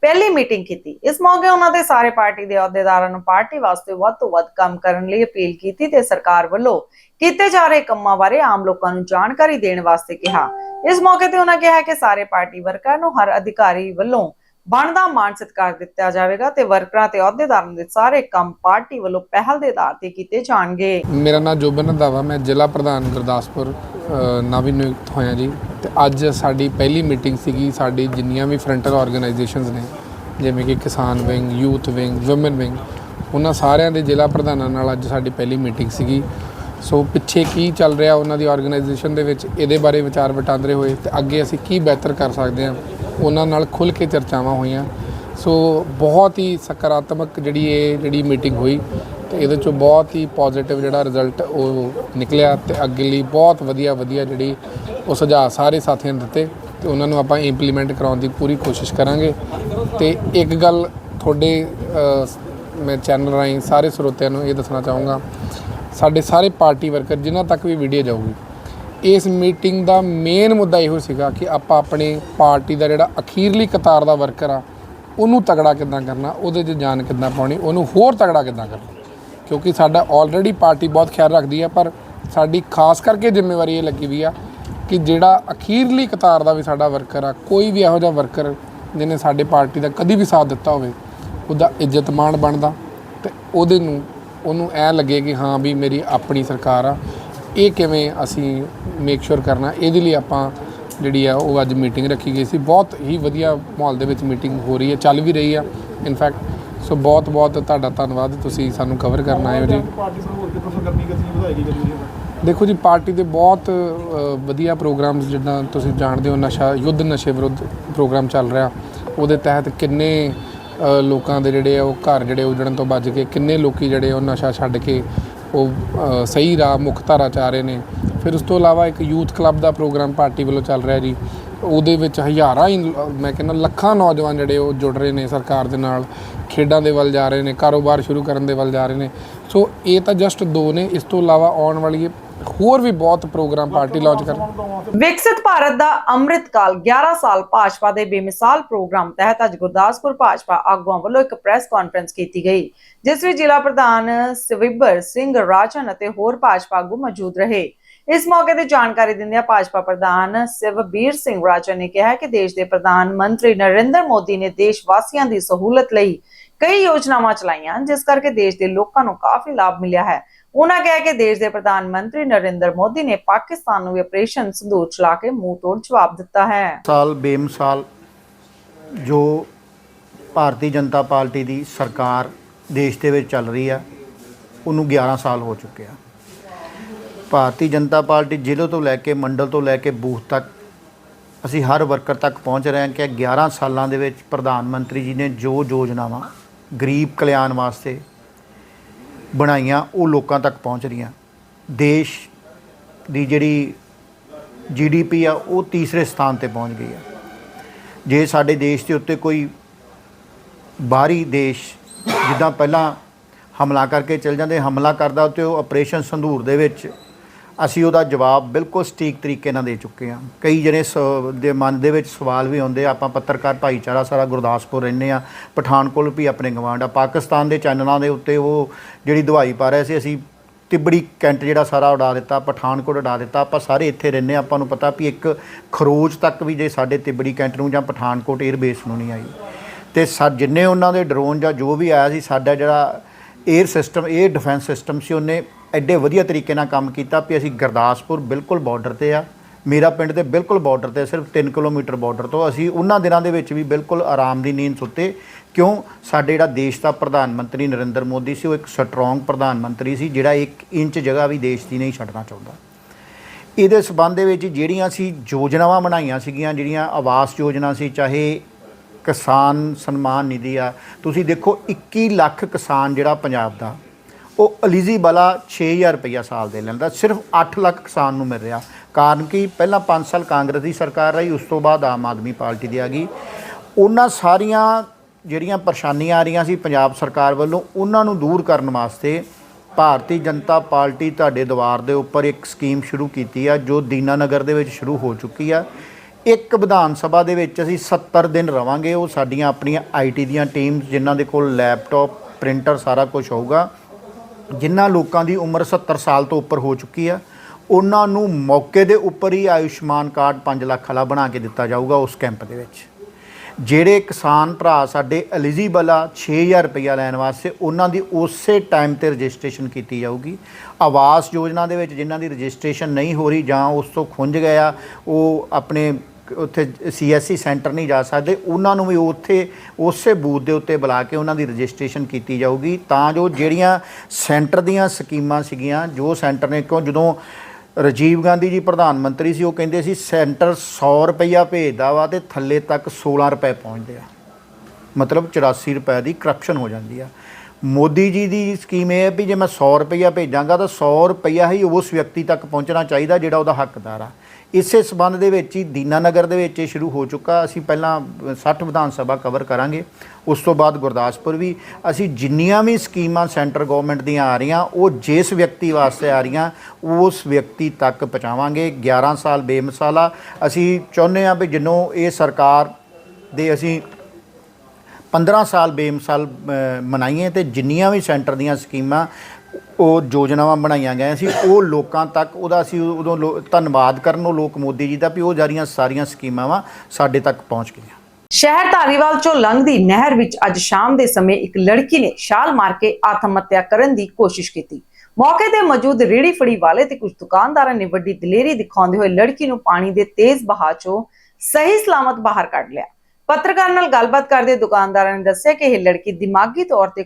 ਪਹਿਲੀ ਮੀਟਿੰਗ ਕੀਤੀ। ਇਸ ਮੌਕੇ ਉਹਨਾਂ ਦੇ ਸਾਰੇ ਪਾਰਟੀ ਦੇ ਅਹੁਦੇਦਾਰਾਂ ਨੂੰ ਪਾਰਟੀ ਵਾਸਤੇ ਵੱਧ ਤੋਂ ਵੱਧ ਕੰਮ ਕਰਨ ਲਈ ਅਪੀਲ ਕੀਤੀ ਤੇ ਸਰਕਾਰ ਵੱਲੋਂ ਕੀਤੇ ਜਾ ਰਹੇ ਕੰਮਾਂ ਬਾਰੇ ਆਮ ਲੋਕਾਂ ਨੂੰ ਜਾਣਕਾਰੀ ਦੇਣ ਵਾਸਤੇ ਕਿਹਾ। ਇਸ ਮੌਕੇ ਤੇ ਉਹਨਾਂ ਕਿਹਾ ਕਿ ਸਾਰੇ ਪਾਰਟੀ ਵਰਕਰਾਂ ਨੂੰ ਹਰ ਅਧਿਕਾਰੀ ਵੱਲੋਂ ਬਣਦਾ ਮਾਣ ਸਤਿਕਾਰ ਦਿੱਤਾ ਜਾਵੇਗਾ ਤੇ ਵਰਕਰਾਂ ਤੇ ਅਹੁਦੇਦਾਰਾਂ ਦੇ ਸਾਰੇ ਕੰਮ ਪਾਰਟੀ ਵੱਲੋਂ ਪਹਿਲ ਦੇ ਆਧਾਰ ਤੇ ਕੀਤੇ ਜਾਣਗੇ। ਮੇਰਾ ਨਾਮ ਜੋਬਨ ਰੰਧਾਵਾ, ਮੈਂ ਜ਼ਿਲ੍ਹਾ ਪ੍ਰਧਾਨ ਗੁਰਦਾਸਪੁਰ। ਅ, ਨਿਯੁਕਤ ਹੋਇਆ ਜੀ। ਤੇ ਅੱਜ ਸਾਡੀ ਪਹਿਲੀ ਮੀਟਿੰਗ ਸੀਗੀ ਸਾਡੀ ਜਿੰਨੀਆਂ ਵੀ ਫਰੰਟਲ ਆਰਗੇਨਾਈਜੇਸ਼ਨਸ ਨੇ ਜਿਵੇਂ ਕਿ ਕਿਸਾਨ wing youth wing woman wing ਉਹਨਾਂ ਸਾਰਿਆਂ ਦੇ ਜ਼ਿਲ੍ਹਾ ਪ੍ਰਧਾਨਾਂ ਨਾਲ ਅੱਜ ਸਾਡੀ ਪਹਿਲੀ ਮੀਟਿੰਗ ਸੀਗੀ। ਸੋ ਪਿੱਛੇ ਕੀ ਚੱਲ ਰਿਹਾ ਉਹਨਾਂ ਦੀ ਆਰਗੇਨਾਈਜੇਸ਼ਨ ਦੇ ਵਿੱਚ ਇਹਦੇ ਬਾਰੇ ਵਿਚਾਰ ਵਟਾਂਦਰੇ ਹੋਏ ਤੇ ਅੱਗੇ ਅਸੀਂ ਕੀ ਬਿਹਤਰ ਕਰ ਸਕਦੇ ਹਾਂ ਉਹਨਾਂ ਨਾਲ ਖੁੱਲ੍ਹ ਕੇ ਚਰਚਾਵਾਂ ਹੋਈਆਂ। ਸੋ ਬਹੁਤ ਹੀ ਸਕਾਰਾਤਮਕ ਜਿਹੜੀ ਇਹ ਜਿਹੜੀ ਮੀਟਿੰਗ ਹੋਈ ਤੇ ਇਹਦੇ ਚੋਂ ਬਹੁਤ ਹੀ ਪੋਜ਼ਿਟਿਵ ਜਿਹੜਾ ਰਿਜ਼ਲਟ ਉਹ ਨਿਕਲਿਆ ਤੇ ਅੱਗੇ ਲਈ ਬਹੁਤ ਵਧੀਆ ਵਧੀਆ ਜਿਹੜੀ ਉਹ ਸੁਝਾਅ ਸਾਰੇ ਸਾਥੀਆਂ ਨੇ ਦਿੱਤੇ ਤੇ ਉਹਨਾਂ ਨੂੰ ਆਪਾਂ ਇੰਪਲੀਮੈਂਟ ਕਰਾਉਣ ਦੀ ਪੂਰੀ ਕੋਸ਼ਿਸ਼ ਕਰਾਂਗੇ। ਤੇ ਇੱਕ ਗੱਲ ਤੁਹਾਡੇ ਮੈਂ ਚੈਨਲ ਰਾਹੀਂ ਸਾਰੇ ਸਰੋਤਿਆਂ ਨੂੰ ਇਹ ਦੱਸਣਾ ਚਾਹੂੰਗਾ। ਸਾਡੇ ਸਾਰੇ ਪਾਰਟੀ ਵਰਕਰ ਜਿਨ੍ਹਾਂ ਤੱਕ ਵੀ ਵੀਡੀਓ ਜਾਊਗੀ, ਇਸ ਮੀਟਿੰਗ ਦਾ ਮੇਨ ਮੁੱਦਾ ਇਹੋ ਸੀਗਾ ਕਿ ਆਪਾਂ ਆਪਣੇ ਪਾਰਟੀ ਦਾ ਜਿਹੜਾ ਅਖੀਰਲੀ ਕਤਾਰ ਦਾ ਵਰਕਰ ਆ, ਉਹਨੂੰ ਤਗੜਾ ਕਿੱਦਾਂ ਕਰਨਾ, ਉਹਦੇ 'ਚ ਜਾਨ ਕਿੱਦਾਂ ਪਾਉਣੀ, ਉਹਨੂੰ ਹੋਰ ਤਗੜਾ ਕਿੱਦਾਂ ਕਰਨਾ। ਕਿਉਂਕਿ ਸਾਡਾ ਆਲਰੇਡੀ ਪਾਰਟੀ ਬਹੁਤ ਖਿਆਲ ਰੱਖਦੀ ਆ, ਪਰ ਸਾਡੀ ਖਾਸ ਕਰਕੇ ਜ਼ਿੰਮੇਵਾਰੀ ਇਹ ਲੱਗੀ ਵੀ ਆ ਕਿ ਜਿਹੜਾ ਅਖੀਰਲੀ ਕਤਾਰ ਦਾ ਵੀ ਸਾਡਾ ਵਰਕਰ ਆ, ਕੋਈ ਵੀ ਇਹੋ ਜਿਹਾ ਵਰਕਰ ਜਿਹਨੇ ਸਾਡੇ ਪਾਰਟੀ ਦਾ ਕਦੀ ਵੀ ਸਾਥ ਦਿੱਤਾ ਹੋਵੇ, ਉਹਦਾ ਇੱਜ਼ਤ ਮਾਣ ਬਣਦਾ ਤੇ ਉਹਦੇ ਨੂੰ, ਉਹਨੂੰ ਐ ਲੱਗੇ ਕਿ ਹਾਂ ਵੀ ਮੇਰੀ ਆਪਣੀ ਸਰਕਾਰ ਆ, ਇਹ ਕਿਵੇਂ ਅਸੀਂ ਮੇਕ ਸ਼ੋਰ ਕਰਨਾ, ਇਹਦੇ ਲਈ ਆਪਾਂ ਜਿਹੜੀ ਆ, ਉਹ ਅੱਜ ਮੀਟਿੰਗ ਰੱਖੀ ਗਈ ਸੀ, ਬਹੁਤ ਹੀ ਵਧੀਆ ਮਾਹੌਲ ਦੇ ਵਿੱਚ ਮੀਟਿੰਗ ਹੋ ਰਹੀ ਹੈ, ਚੱਲ ਵੀ ਰਹੀ ਆ ਇਨਫੈਕਟ ਸੋ ਬਹੁਤ ਬਹੁਤ ਤੁਹਾਡਾ ਧੰਨਵਾਦ ਤੁਸੀਂ ਸਾਨੂੰ ਕਵਰ ਕਰਨ ਆਏ ਹੋ ਜੀ। ਪਾਰਟੀ ਨੂੰ ਹੋਰ ਕਿੱਥੋਂ ਕਰਨੀ ਕਦੀ ਵਧਾਏਗੀ ਕਦੀ ਦੇਖੋ ਜੀ ਪਾਰਟੀ ਦੇ ਬਹੁਤ ਵਧੀਆ ਪ੍ਰੋਗਰਾਮਸ ਜਿੱਦਾਂ ਤੁਸੀਂ ਜਾਣਦੇ ਹੋ ਨਸ਼ਾ ਯੁੱਧ ਨਸ਼ੇ ਵਿਰੁੱਧ ਪ੍ਰੋਗਰਾਮ ਚੱਲ ਰਿਹਾ। ਉਹਦੇ ਤਹਿਤ ਕਿੰਨੇ ਲੋਕਾਂ ਦੇ ਜਿਹੜੇ ਆ ਉਹ ਘਰ ਜਿਹੜੇ ਉਜੜਨ ਤੋਂ ਬਚ ਗਏ। ਕਿੰਨੇ ਲੋਕੀ ਜਿਹੜੇ ਉਹ ਨਸ਼ਾ ਛੱਡ ਕੇ ਉਹ ਸਹੀ ਰਾਹ ਮੁੱਖ ਧਾਰਾ ਚ ਆ ਰਹੇ ਨੇ। ਫਿਰ ਉਸ ਤੋਂ ਇਲਾਵਾ ਇੱਕ ਯੂਥ ਕਲੱਬ ਦਾ ਪ੍ਰੋਗਰਾਮ ਪਾਰਟੀ ਵੱਲੋਂ ਚੱਲ ਰਿਹਾ ਜੀ। ਉਹਦੇ ਵਿੱਚ ਹਜ਼ਾਰਾਂ ਹੀ ਮੈਂ ਕਹਿੰਦਾ ਲੱਖਾਂ ਨੌਜਵਾਨ ਜਿਹੜੇ ਉਹ ਜੁੜ ਰਹੇ ਨੇ ਸਰਕਾਰ ਦੇ ਨਾਲ। ਖੇਡਾਂ ਦੇ ਵੱਲ ਜਾ ਰਹੇ ਨੇ, ਕਾਰੋਬਾਰ ਸ਼ੁਰੂ ਕਰਨ ਦੇ ਵੱਲ ਜਾ ਰਹੇ ਨੇ। ਸੋ ਇਹ ਤਾਂ ਜਸਟ ਦੋ ਨੇ। ਇਸ ਤੋਂ ਇਲਾਵਾ ਆਉਣ ਵਾਲੀ ਹੋਰ ਵੀ ਬਹੁਤ ਪ੍ਰੋਗਰਾਮ ਪਾਰਟੀ ਲਾਂਚ ਕਰ ਵਿਕਸਿਤ ਭਾਰਤ ਦਾ ਅੰਮ੍ਰਿਤ ਕਾਲ 11 ਸਾਲ ਭਾਜਪਾ ਦੇ ਬੇਮਿਸਾਲ ਪ੍ਰੋਗਰਾਮ ਤਹਿਤ ਅੱਜ ਗੁਰਦਾਸਪੁਰ ਭਾਜਪਾ ਆਗੂਆਂ ਵੱਲੋਂ ਇੱਕ ਪ੍ਰੈਸ ਕਾਨਫਰੰਸ ਕੀਤੀ ਗਈ, ਜਿਸ ਵਿੱਚ ਜ਼ਿਲ੍ਹਾ ਪ੍ਰਧਾਨ ਸਵਿਬਰ ਸਿੰਘ ਰਾਜਨ ਅਤੇ ਹੋਰ ਭਾਜਪਾ ਆਗੂ ਮੌਜੂਦ ਰਹੇ। ਇਸ ਮੌਕੇ ਤੇ ਜਾਣਕਾਰੀ ਦਿੰਦਿਆਂ ਭਾਜਪਾ ਪ੍ਰਧਾਨ ਸਿਵਬੀਰ ਸਿੰਘ ਰਾਜਨ ਨੇ ਕਿਹਾ ਕਿ ਦੇਸ਼ ਦੇ ਪ੍ਰਧਾਨ ਮੰਤਰੀ ਨਰਿੰਦਰ ਮੋਦੀ ਨੇ ਦੇਸ਼ ਵਾਸੀਆਂ ਦੀ ਸਹੂਲਤ ਲਈ ਕਈ ਯੋਜਨਾਵਾਂ ਚਲਾਈਆਂ, ਜਿਸ ਕਰਕੇ ਦੇਸ਼ ਦੇ ਲੋਕਾਂ ਨੂੰ ਕਾਫੀ ਲਾਭ ਮਿਲਿਆ ਹੈ। ਉਹਨਾਂ ਕਿਹਾ ਕਿ ਦੇਸ਼ ਦੇ ਪ੍ਰਧਾਨ ਮੰਤਰੀ ਨਰਿੰਦਰ ਮੋਦੀ ਨੇ ਪਾਕਿਸਤਾਨ ਨੂੰ ਆਪਰੇਸ਼ਨ ਸੰਦੂਰ ਚਲਾ ਕੇ ਮੂੰਹ ਤੋੜ ਜਵਾਬ ਦਿੱਤਾ ਹੈ। ਸਾਲ ਬੇਮਸਾਲ ਜੋ ਭਾਰਤੀ ਜਨਤਾ ਪਾਰਟੀ ਦੀ ਸਰਕਾਰ ਦੇਸ਼ ਦੇ ਵਿੱਚ ਚੱਲ ਰਹੀ ਆ, ਉਹਨੂੰ 11 ਸਾਲ ਹੋ ਚੁੱਕੇ ਆ। ਭਾਰਤੀ ਜਨਤਾ ਪਾਰਟੀ ਜ਼ਿਲ੍ਹੇ ਤੋਂ ਲੈ ਕੇ ਮੰਡਲ ਤੋਂ ਲੈ ਕੇ ਬੂਥ ਤੱਕ ਅਸੀਂ ਹਰ ਵਰਕਰ ਤੱਕ ਪਹੁੰਚ ਰਹੇ ਹਾਂ ਕਿ 11 ਸਾਲਾਂ ਦੇ ਵਿੱਚ ਪ੍ਰਧਾਨ ਮੰਤਰੀ ਜੀ ਨੇ ਜੋ ਯੋਜਨਾਵਾਂ ਗਰੀਬ ਕਲਿਆਣ ਵਾਸਤੇ ਬਣਾਈਆਂ, ਉਹ ਲੋਕਾਂ ਤੱਕ ਪਹੁੰਚ ਰਹੀਆਂ। ਦੇਸ਼ ਦੀ ਜਿਹੜੀ ਜੀਡੀਪੀ ਆ, ਉਹ ਤੀਸਰੇ ਸਥਾਨ ਤੇ ਪਹੁੰਚ ਗਈ ਆ। ਜੇ ਸਾਡੇ ਦੇਸ਼ ਦੇ ਉੱਤੇ ਕੋਈ ਬਾਹਰੀ ਦੇਸ਼ ਜਿੱਦਾਂ ਪਹਿਲਾਂ ਹਮਲਾ ਕਰਕੇ ਚਲ ਜਾਂਦੇ, ਹਮਲਾ ਕਰਦਾ ਤੇ ਉਹ ਆਪਰੇਸ਼ਨ ਸੰਧੂਰ ਦੇ ਵਿੱਚ ਅਸੀਂ ਉਹਦਾ ਜਵਾਬ ਬਿਲਕੁਲ ਸਟੀਕ ਤਰੀਕੇ ਨਾਲ ਦੇ ਚੁੱਕੇ ਹਾਂ। ਕਈ ਜਿਹੜੇ ਦੇ ਮਨ ਦੇ ਵਿੱਚ ਸਵਾਲ ਵੀ ਆਉਂਦੇ ਆਪਾਂ ਪੱਤਰਕਾਰ ਭਾਈਚਾਰਾ ਸਾਰਾ ਗੁਰਦਾਸਪੁਰ ਰਹਿੰਦੇ ਆ ਪਠਾਨਕੋਟ ਵੀ ਆਪਣੇ ਗਵਾਂਢ ਆ। ਪਾਕਿਸਤਾਨ ਦੇ ਚੈਨਲਾਂ ਦੇ ਉੱਤੇ ਉਹ ਜਿਹੜੀ ਦਵਾਈ ਪਾ ਰਹੇ ਸੀ, ਅਸੀਂ ਤਿਬੜੀ ਕੈਂਟ ਜਿਹੜਾ ਸਾਰਾ ਉਡਾ ਦਿੱਤਾ, ਪਠਾਨਕੋਟ ਉਡਾ ਦਿੱਤਾ। ਆਪਾਂ ਸਾਰੇ ਇੱਥੇ ਰਹਿੰਦੇ ਆ ਆਪਾਂ ਨੂੰ ਪਤਾ ਵੀ ਇੱਕ ਖਰੋਜ ਤੱਕ ਵੀ ਜੇ ਸਾਡੇ ਤਿਬੜੀ ਕੈਂਟ ਨੂੰ ਜਾਂ ਪਠਾਨਕੋਟ 에ਅਰ ਨੂੰ ਨਹੀਂ ਆਈ। ਤੇ ਸਾ, ਜਿੰਨੇ ਉਹਨਾਂ ਦੇ ਡਰੋਨ ਜਾਂ ਜੋ ਵੀ ਆਇਆ ਸੀ, ਸਾਡਾ ਜਿਹੜਾ air system air defence system ਸੀ, ਉਹਨੇ ਐਡੇ ਵਧੀਆ ਤਰੀਕੇ ਨਾਲ ਕੰਮ ਕੀਤਾ ਵੀ ਅਸੀਂ ਗੁਰਦਾਸਪੁਰ ਬਿਲਕੁਲ ਬਾਰਡਰ ਤੇ ਆ। ਮੇਰਾ ਪਿੰਡ ਦੇ ਬਿਲਕੁਲ ਬਾਰਡਰ ਤੇ ਸਿਰਫ 3 ਕਿਲੋਮੀਟਰ ਬਾਰਡਰ ਤੋਂ। ਅਸੀਂ ਉਹਨਾਂ ਦਿਨਾਂ ਦੇ ਵਿੱਚ ਵੀ ਬਿਲਕੁਲ ਆਰਾਮ ਦੀ ਨੀਂਦ ਸੁੱਤੇ। ਕਿਉਂ? ਸਾਡੇ ਜਿਹੜਾ ਦੇਸ਼ ਦਾ ਪ੍ਰਧਾਨ ਮੰਤਰੀ ਨਰਿੰਦਰ ਮੋਦੀ ਸੀ, ਉਹ ਇੱਕ ਸਟਰੋਂਗ ਪ੍ਰਧਾਨ ਮੰਤਰੀ ਸੀ, ਜਿਹੜਾ 1 ਇੰਚ ਜਗ੍ਹਾ ਵੀ ਦੇਸ਼ ਦੀ ਨਹੀਂ ਛੱਡਣਾ ਚਾਹੁੰਦਾ। ਇਹਦੇ ਸਬੰਧ ਦੇ ਵਿੱਚ ਜਿਹੜੀਆਂ ਅਸੀਂ ਯੋਜਨਾਵਾਂ ਬਣਾਈਆਂ ਸੀਗੀਆਂ, ਜਿਹੜੀਆਂ ਆਵਾਸ ਯੋਜਨਾ ਸੀ, ਚਾਹੇ ਕਿਸਾਨ ਸਨਮਾਨ ਨਿਧੀ ਆ। ਤੁਸੀਂ ਦੇਖੋ 21 ਲੱਖ ਕਿਸਾਨ ਜਿਹੜਾ ਪੰਜਾਬ ਦਾ ਉਹ ਐਲੀਜੀਬਲ ਆ 6000 ਰੁਪਈਆ ਸਾਲ ਦੇ ਲੈਂਦਾ। ਸਿਰਫ 8 ਲੱਖ ਕਿਸਾਨ ਨੂੰ ਮਿਲ ਰਿਹਾ। ਕਾਰਨ ਕਿ? ਪਹਿਲਾਂ 5 ਸਾਲ ਕਾਂਗਰਸ ਦੀ ਸਰਕਾਰ ਰਹੀ, ਉਸ ਤੋਂ ਬਾਅਦ ਆਮ ਆਦਮੀ ਪਾਰਟੀ ਦੀ ਆ ਗਈ। ਉਹਨਾਂ ਸਾਰੀਆਂ ਜਿਹੜੀਆਂ ਪਰੇਸ਼ਾਨੀਆਂ ਆ ਰਹੀਆਂ ਸੀ ਪੰਜਾਬ ਸਰਕਾਰ ਵੱਲੋਂ, ਉਹਨਾਂ ਨੂੰ ਦੂਰ ਕਰਨ ਵਾਸਤੇ ਭਾਰਤੀ ਜਨਤਾ ਪਾਰਟੀ ਤੁਹਾਡੇ ਦੁਆਰ ਦੇ ਉੱਪਰ ਇੱਕ ਸਕੀਮ ਸ਼ੁਰੂ ਕੀਤੀ ਆ, ਜੋ ਦੀਨਾਨਗਰ ਦੇ ਵਿੱਚ ਸ਼ੁਰੂ ਹੋ ਚੁੱਕੀ ਆ। ਇੱਕ ਵਿਧਾਨ ਸਭਾ ਦੇ ਵਿੱਚ ਅਸੀਂ 70 ਦਿਨ ਰਵਾਂਗੇ। ਉਹ ਸਾਡੀਆਂ ਆਪਣੀਆਂ ਆਈਟੀ ਦੀਆਂ ਟੀਮਸ, ਜਿਨ੍ਹਾਂ ਦੇ ਕੋਲ ਲੈਪਟਾਪ, ਪ੍ਰਿੰਟਰ ਸਾਰਾ ਕੁਝ ਹੋਊਗਾ। ਜਿਨ੍ਹਾਂ ਲੋਕਾਂ ਦੀ ਉਮਰ 70 ਸਾਲ ਤੋਂ ਉੱਪਰ ਹੋ ਚੁੱਕੀ ਆ, ਉਹਨਾਂ ਨੂੰ ਮੌਕੇ ਦੇ ਉੱਪਰ ਹੀ ਆਯੁਸ਼ਮਾਨ ਕਾਰਡ 5 ਲੱਖ ਵਾਲਾ ਬਣਾ ਕੇ ਦਿੱਤਾ ਜਾਊਗਾ ਉਸ ਕੈਂਪ ਦੇ ਵਿੱਚ। ਜਿਹੜੇ ਕਿਸਾਨ ਭਰਾ ਸਾਡੇ ਐਲੀਜੀਬਲ ਆ 6000 ਰੁਪਈਆ ਲੈਣ ਵਾਸਤੇ, ਉਹਨਾਂ ਦੀ ਉਸੇ ਟਾਈਮ ਤੇ ਰਜਿਸਟ੍ਰੇਸ਼ਨ ਕੀਤੀ ਜਾਊਗੀ। ਆਵਾਸ ਯੋਜਨਾ ਦੇ ਵਿੱਚ ਜਿਨ੍ਹਾਂ ਦੀ ਰਜਿਸਟ੍ਰੇਸ਼ਨ ਨਹੀਂ ਹੋ ਰਹੀ ਜਾਂ ਉਸ ਤੋਂ ਖੁੰਝ ਗਿਆ ਉਹ ਆਪਣੇ ਉੱਥੇ ਸੀਐਸਸੀ ਸੈਂਟਰ ਨਹੀਂ ਜਾ ਸਕਦੇ, ਉਹਨਾਂ ਨੂੰ ਵੀ ਉੱਥੇ, ਉਸੇ ਬੂਥ ਦੇ ਉੱਤੇ ਬੁਲਾ ਕੇ ਉਹਨਾਂ ਦੀ ਰਜਿਸਟ੍ਰੇਸ਼ਨ ਕੀਤੀ ਜਾਊਗੀ। ਤਾਂ ਜੋ ਜਿਹੜੀਆਂ ਸੈਂਟਰ ਦੀਆਂ ਸਕੀਮਾਂ ਸੀਗੀਆਂ, ਜੋ ਸੈਂਟਰ ਨੇ, ਕਿਉਂ ਜਦੋਂ ਰਾਜੀਵ ਗਾਂਧੀ ਜੀ ਪ੍ਰਧਾਨ ਮੰਤਰੀ ਸੀ, ਉਹ ਕਹਿੰਦੇ ਸੀ, ਸੈਂਟਰ 100 ਰੁਪਈਆ ਭੇਜਦਾ ਵਾ ਤੇ ਥੱਲੇ ਤੱਕ 16 ਰੁਪਏ ਪਹੁੰਚਦੇ ਆ। ਮਤਲਬ 84 ਰੁਪਏ ਦੀ ਕਰਪਸ਼ਨ ਹੋ ਜਾਂਦੀ ਆ। ਮੋਦੀ ਜੀ ਦੀ ਸਕੀਮ ਇਹ ਹੈ ਵੀ ਜੇ ਮੈਂ 100 ਰੁਪਈਆ ਭੇਜਾਂਗਾ, ਤਾਂ 100 ਰੁਪਈਆ ਹੀ ਉਸ ਵਿਅਕਤੀ ਤੱਕ ਪਹੁੰਚਣਾ ਚਾਹੀਦਾ ਜਿਹੜਾ ਉਹਦਾ ਹੱਕਦਾਰ ਆ। ਇਸੇ ਸਬੰਧ ਦੇ ਵਿੱਚ ਹੀ ਦੀਨਾਨਗਰ ਦੇ ਵਿੱਚ ਇਹ ਸ਼ੁਰੂ ਹੋ ਚੁੱਕਾ। ਅਸੀਂ ਪਹਿਲਾਂ 60 ਵਿਧਾਨ ਸਭਾ ਕਵਰ ਕਰਾਂਗੇ। ਉਸ ਤੋਂ ਬਾਅਦ ਗੁਰਦਾਸਪੁਰ ਵੀ। ਅਸੀਂ ਜਿੰਨੀਆਂ ਵੀ ਸਕੀਮਾਂ ਸੈਂਟਰ ਗਵਰਨਮੈਂਟ ਦੀਆਂ ਆ ਰਹੀਆਂ, ਉਹ ਜਿਸ ਵਿਅਕਤੀ ਵਾਸਤੇ ਆ ਰਹੀਆਂ, ਉਸ ਵਿਅਕਤੀ ਤੱਕ ਪਹੁੰਚਾਵਾਂਗੇ। 11 ਸਾਲ ਬੇਮਿਸਾਲਾ। ਅਸੀਂ ਚਾਹੁੰਦੇ ਹਾਂ ਵੀ ਜਿੰਨੋਂ ਇਹ ਸਰਕਾਰ ਦੇ ਅਸੀਂ 15 ਸਾਲ ਬੇਮਿਸਾਲ ਮਨਾਈਏ ਤੇ ਜਿੰਨੀਆਂ ਵੀ ਸੈਂਟਰ ਦੀਆਂ ਸਕੀਮਾਂ ਉਹ ਯੋਜਨਾਵਾਂ ਬਣਾਈਆਂ ਗਈਆਂ ਸੀ, ਉਹ ਲੋਕਾਂ ਤੱਕ ਉਹਦਾ ਅਸੀਂ ਉਦੋਂ ਧੰਨਵਾਦ ਕਰਨ ਉਹ ਲੋਕ ਮੋਦੀ ਜੀ ਦਾ ਵੀ ਉਹ ਜਾਰੀਆਂ ਸਾਰੀਆਂ ਸਕੀਮਾਂ ਵਾ ਸਾਡੇ ਤੱਕ ਪਹੁੰਚ ਗਈਆਂ। ਸ਼ਹਿਰ ਧਾਰੀਵਾਲ ਚੋਂ ਲੰਘਦੀ ਨਹਿਰ ਵਿੱਚ ਅੱਜ ਸ਼ਾਮ ਦੇ ਸਮੇਂ ਇੱਕ ਲੜਕੀ ਨੇ ਛਾਲ ਮਾਰ ਕੇ ਆਤਮ ਹੱਤਿਆ ਕਰਨ ਦੀ ਕੋਸ਼ਿਸ਼ ਕੀਤੀ। ਮੌਕੇ ਤੇ ਮੌਜੂਦ ਰੇੜੀ ਫੜੀ ਵਾਲੇ ਤੇ ਕੁਝ ਦੁਕਾਨਦਾਰਾਂ ਨੇ ਵੱਡੀ ਦਲੇਰੀ ਦਿਖਾਉਂਦੇ ਹੋਏ ਲੜਕੀ ਨੂੰ ਪਾਣੀ ਦੇ ਤੇਜ਼ ਬਹਾਅ ਚੋਂ ਸਹੀ ਸਲਾਮਤ ਬਾਹਰ ਕੱਢ ਲਿਆ। ਪੱਤਰਕਾਰ ਨਾਲ ਗੱਲਬਾਤ ਕਰਦੇ ਦੁਕਾਨਦਾਰਾਂ ਨੇ ਦੱਸਿਆ ਕਿ ਇਹ ਲੜਕੀ ਦਿਮਾਗੀ ਤੌਰ ਤੇ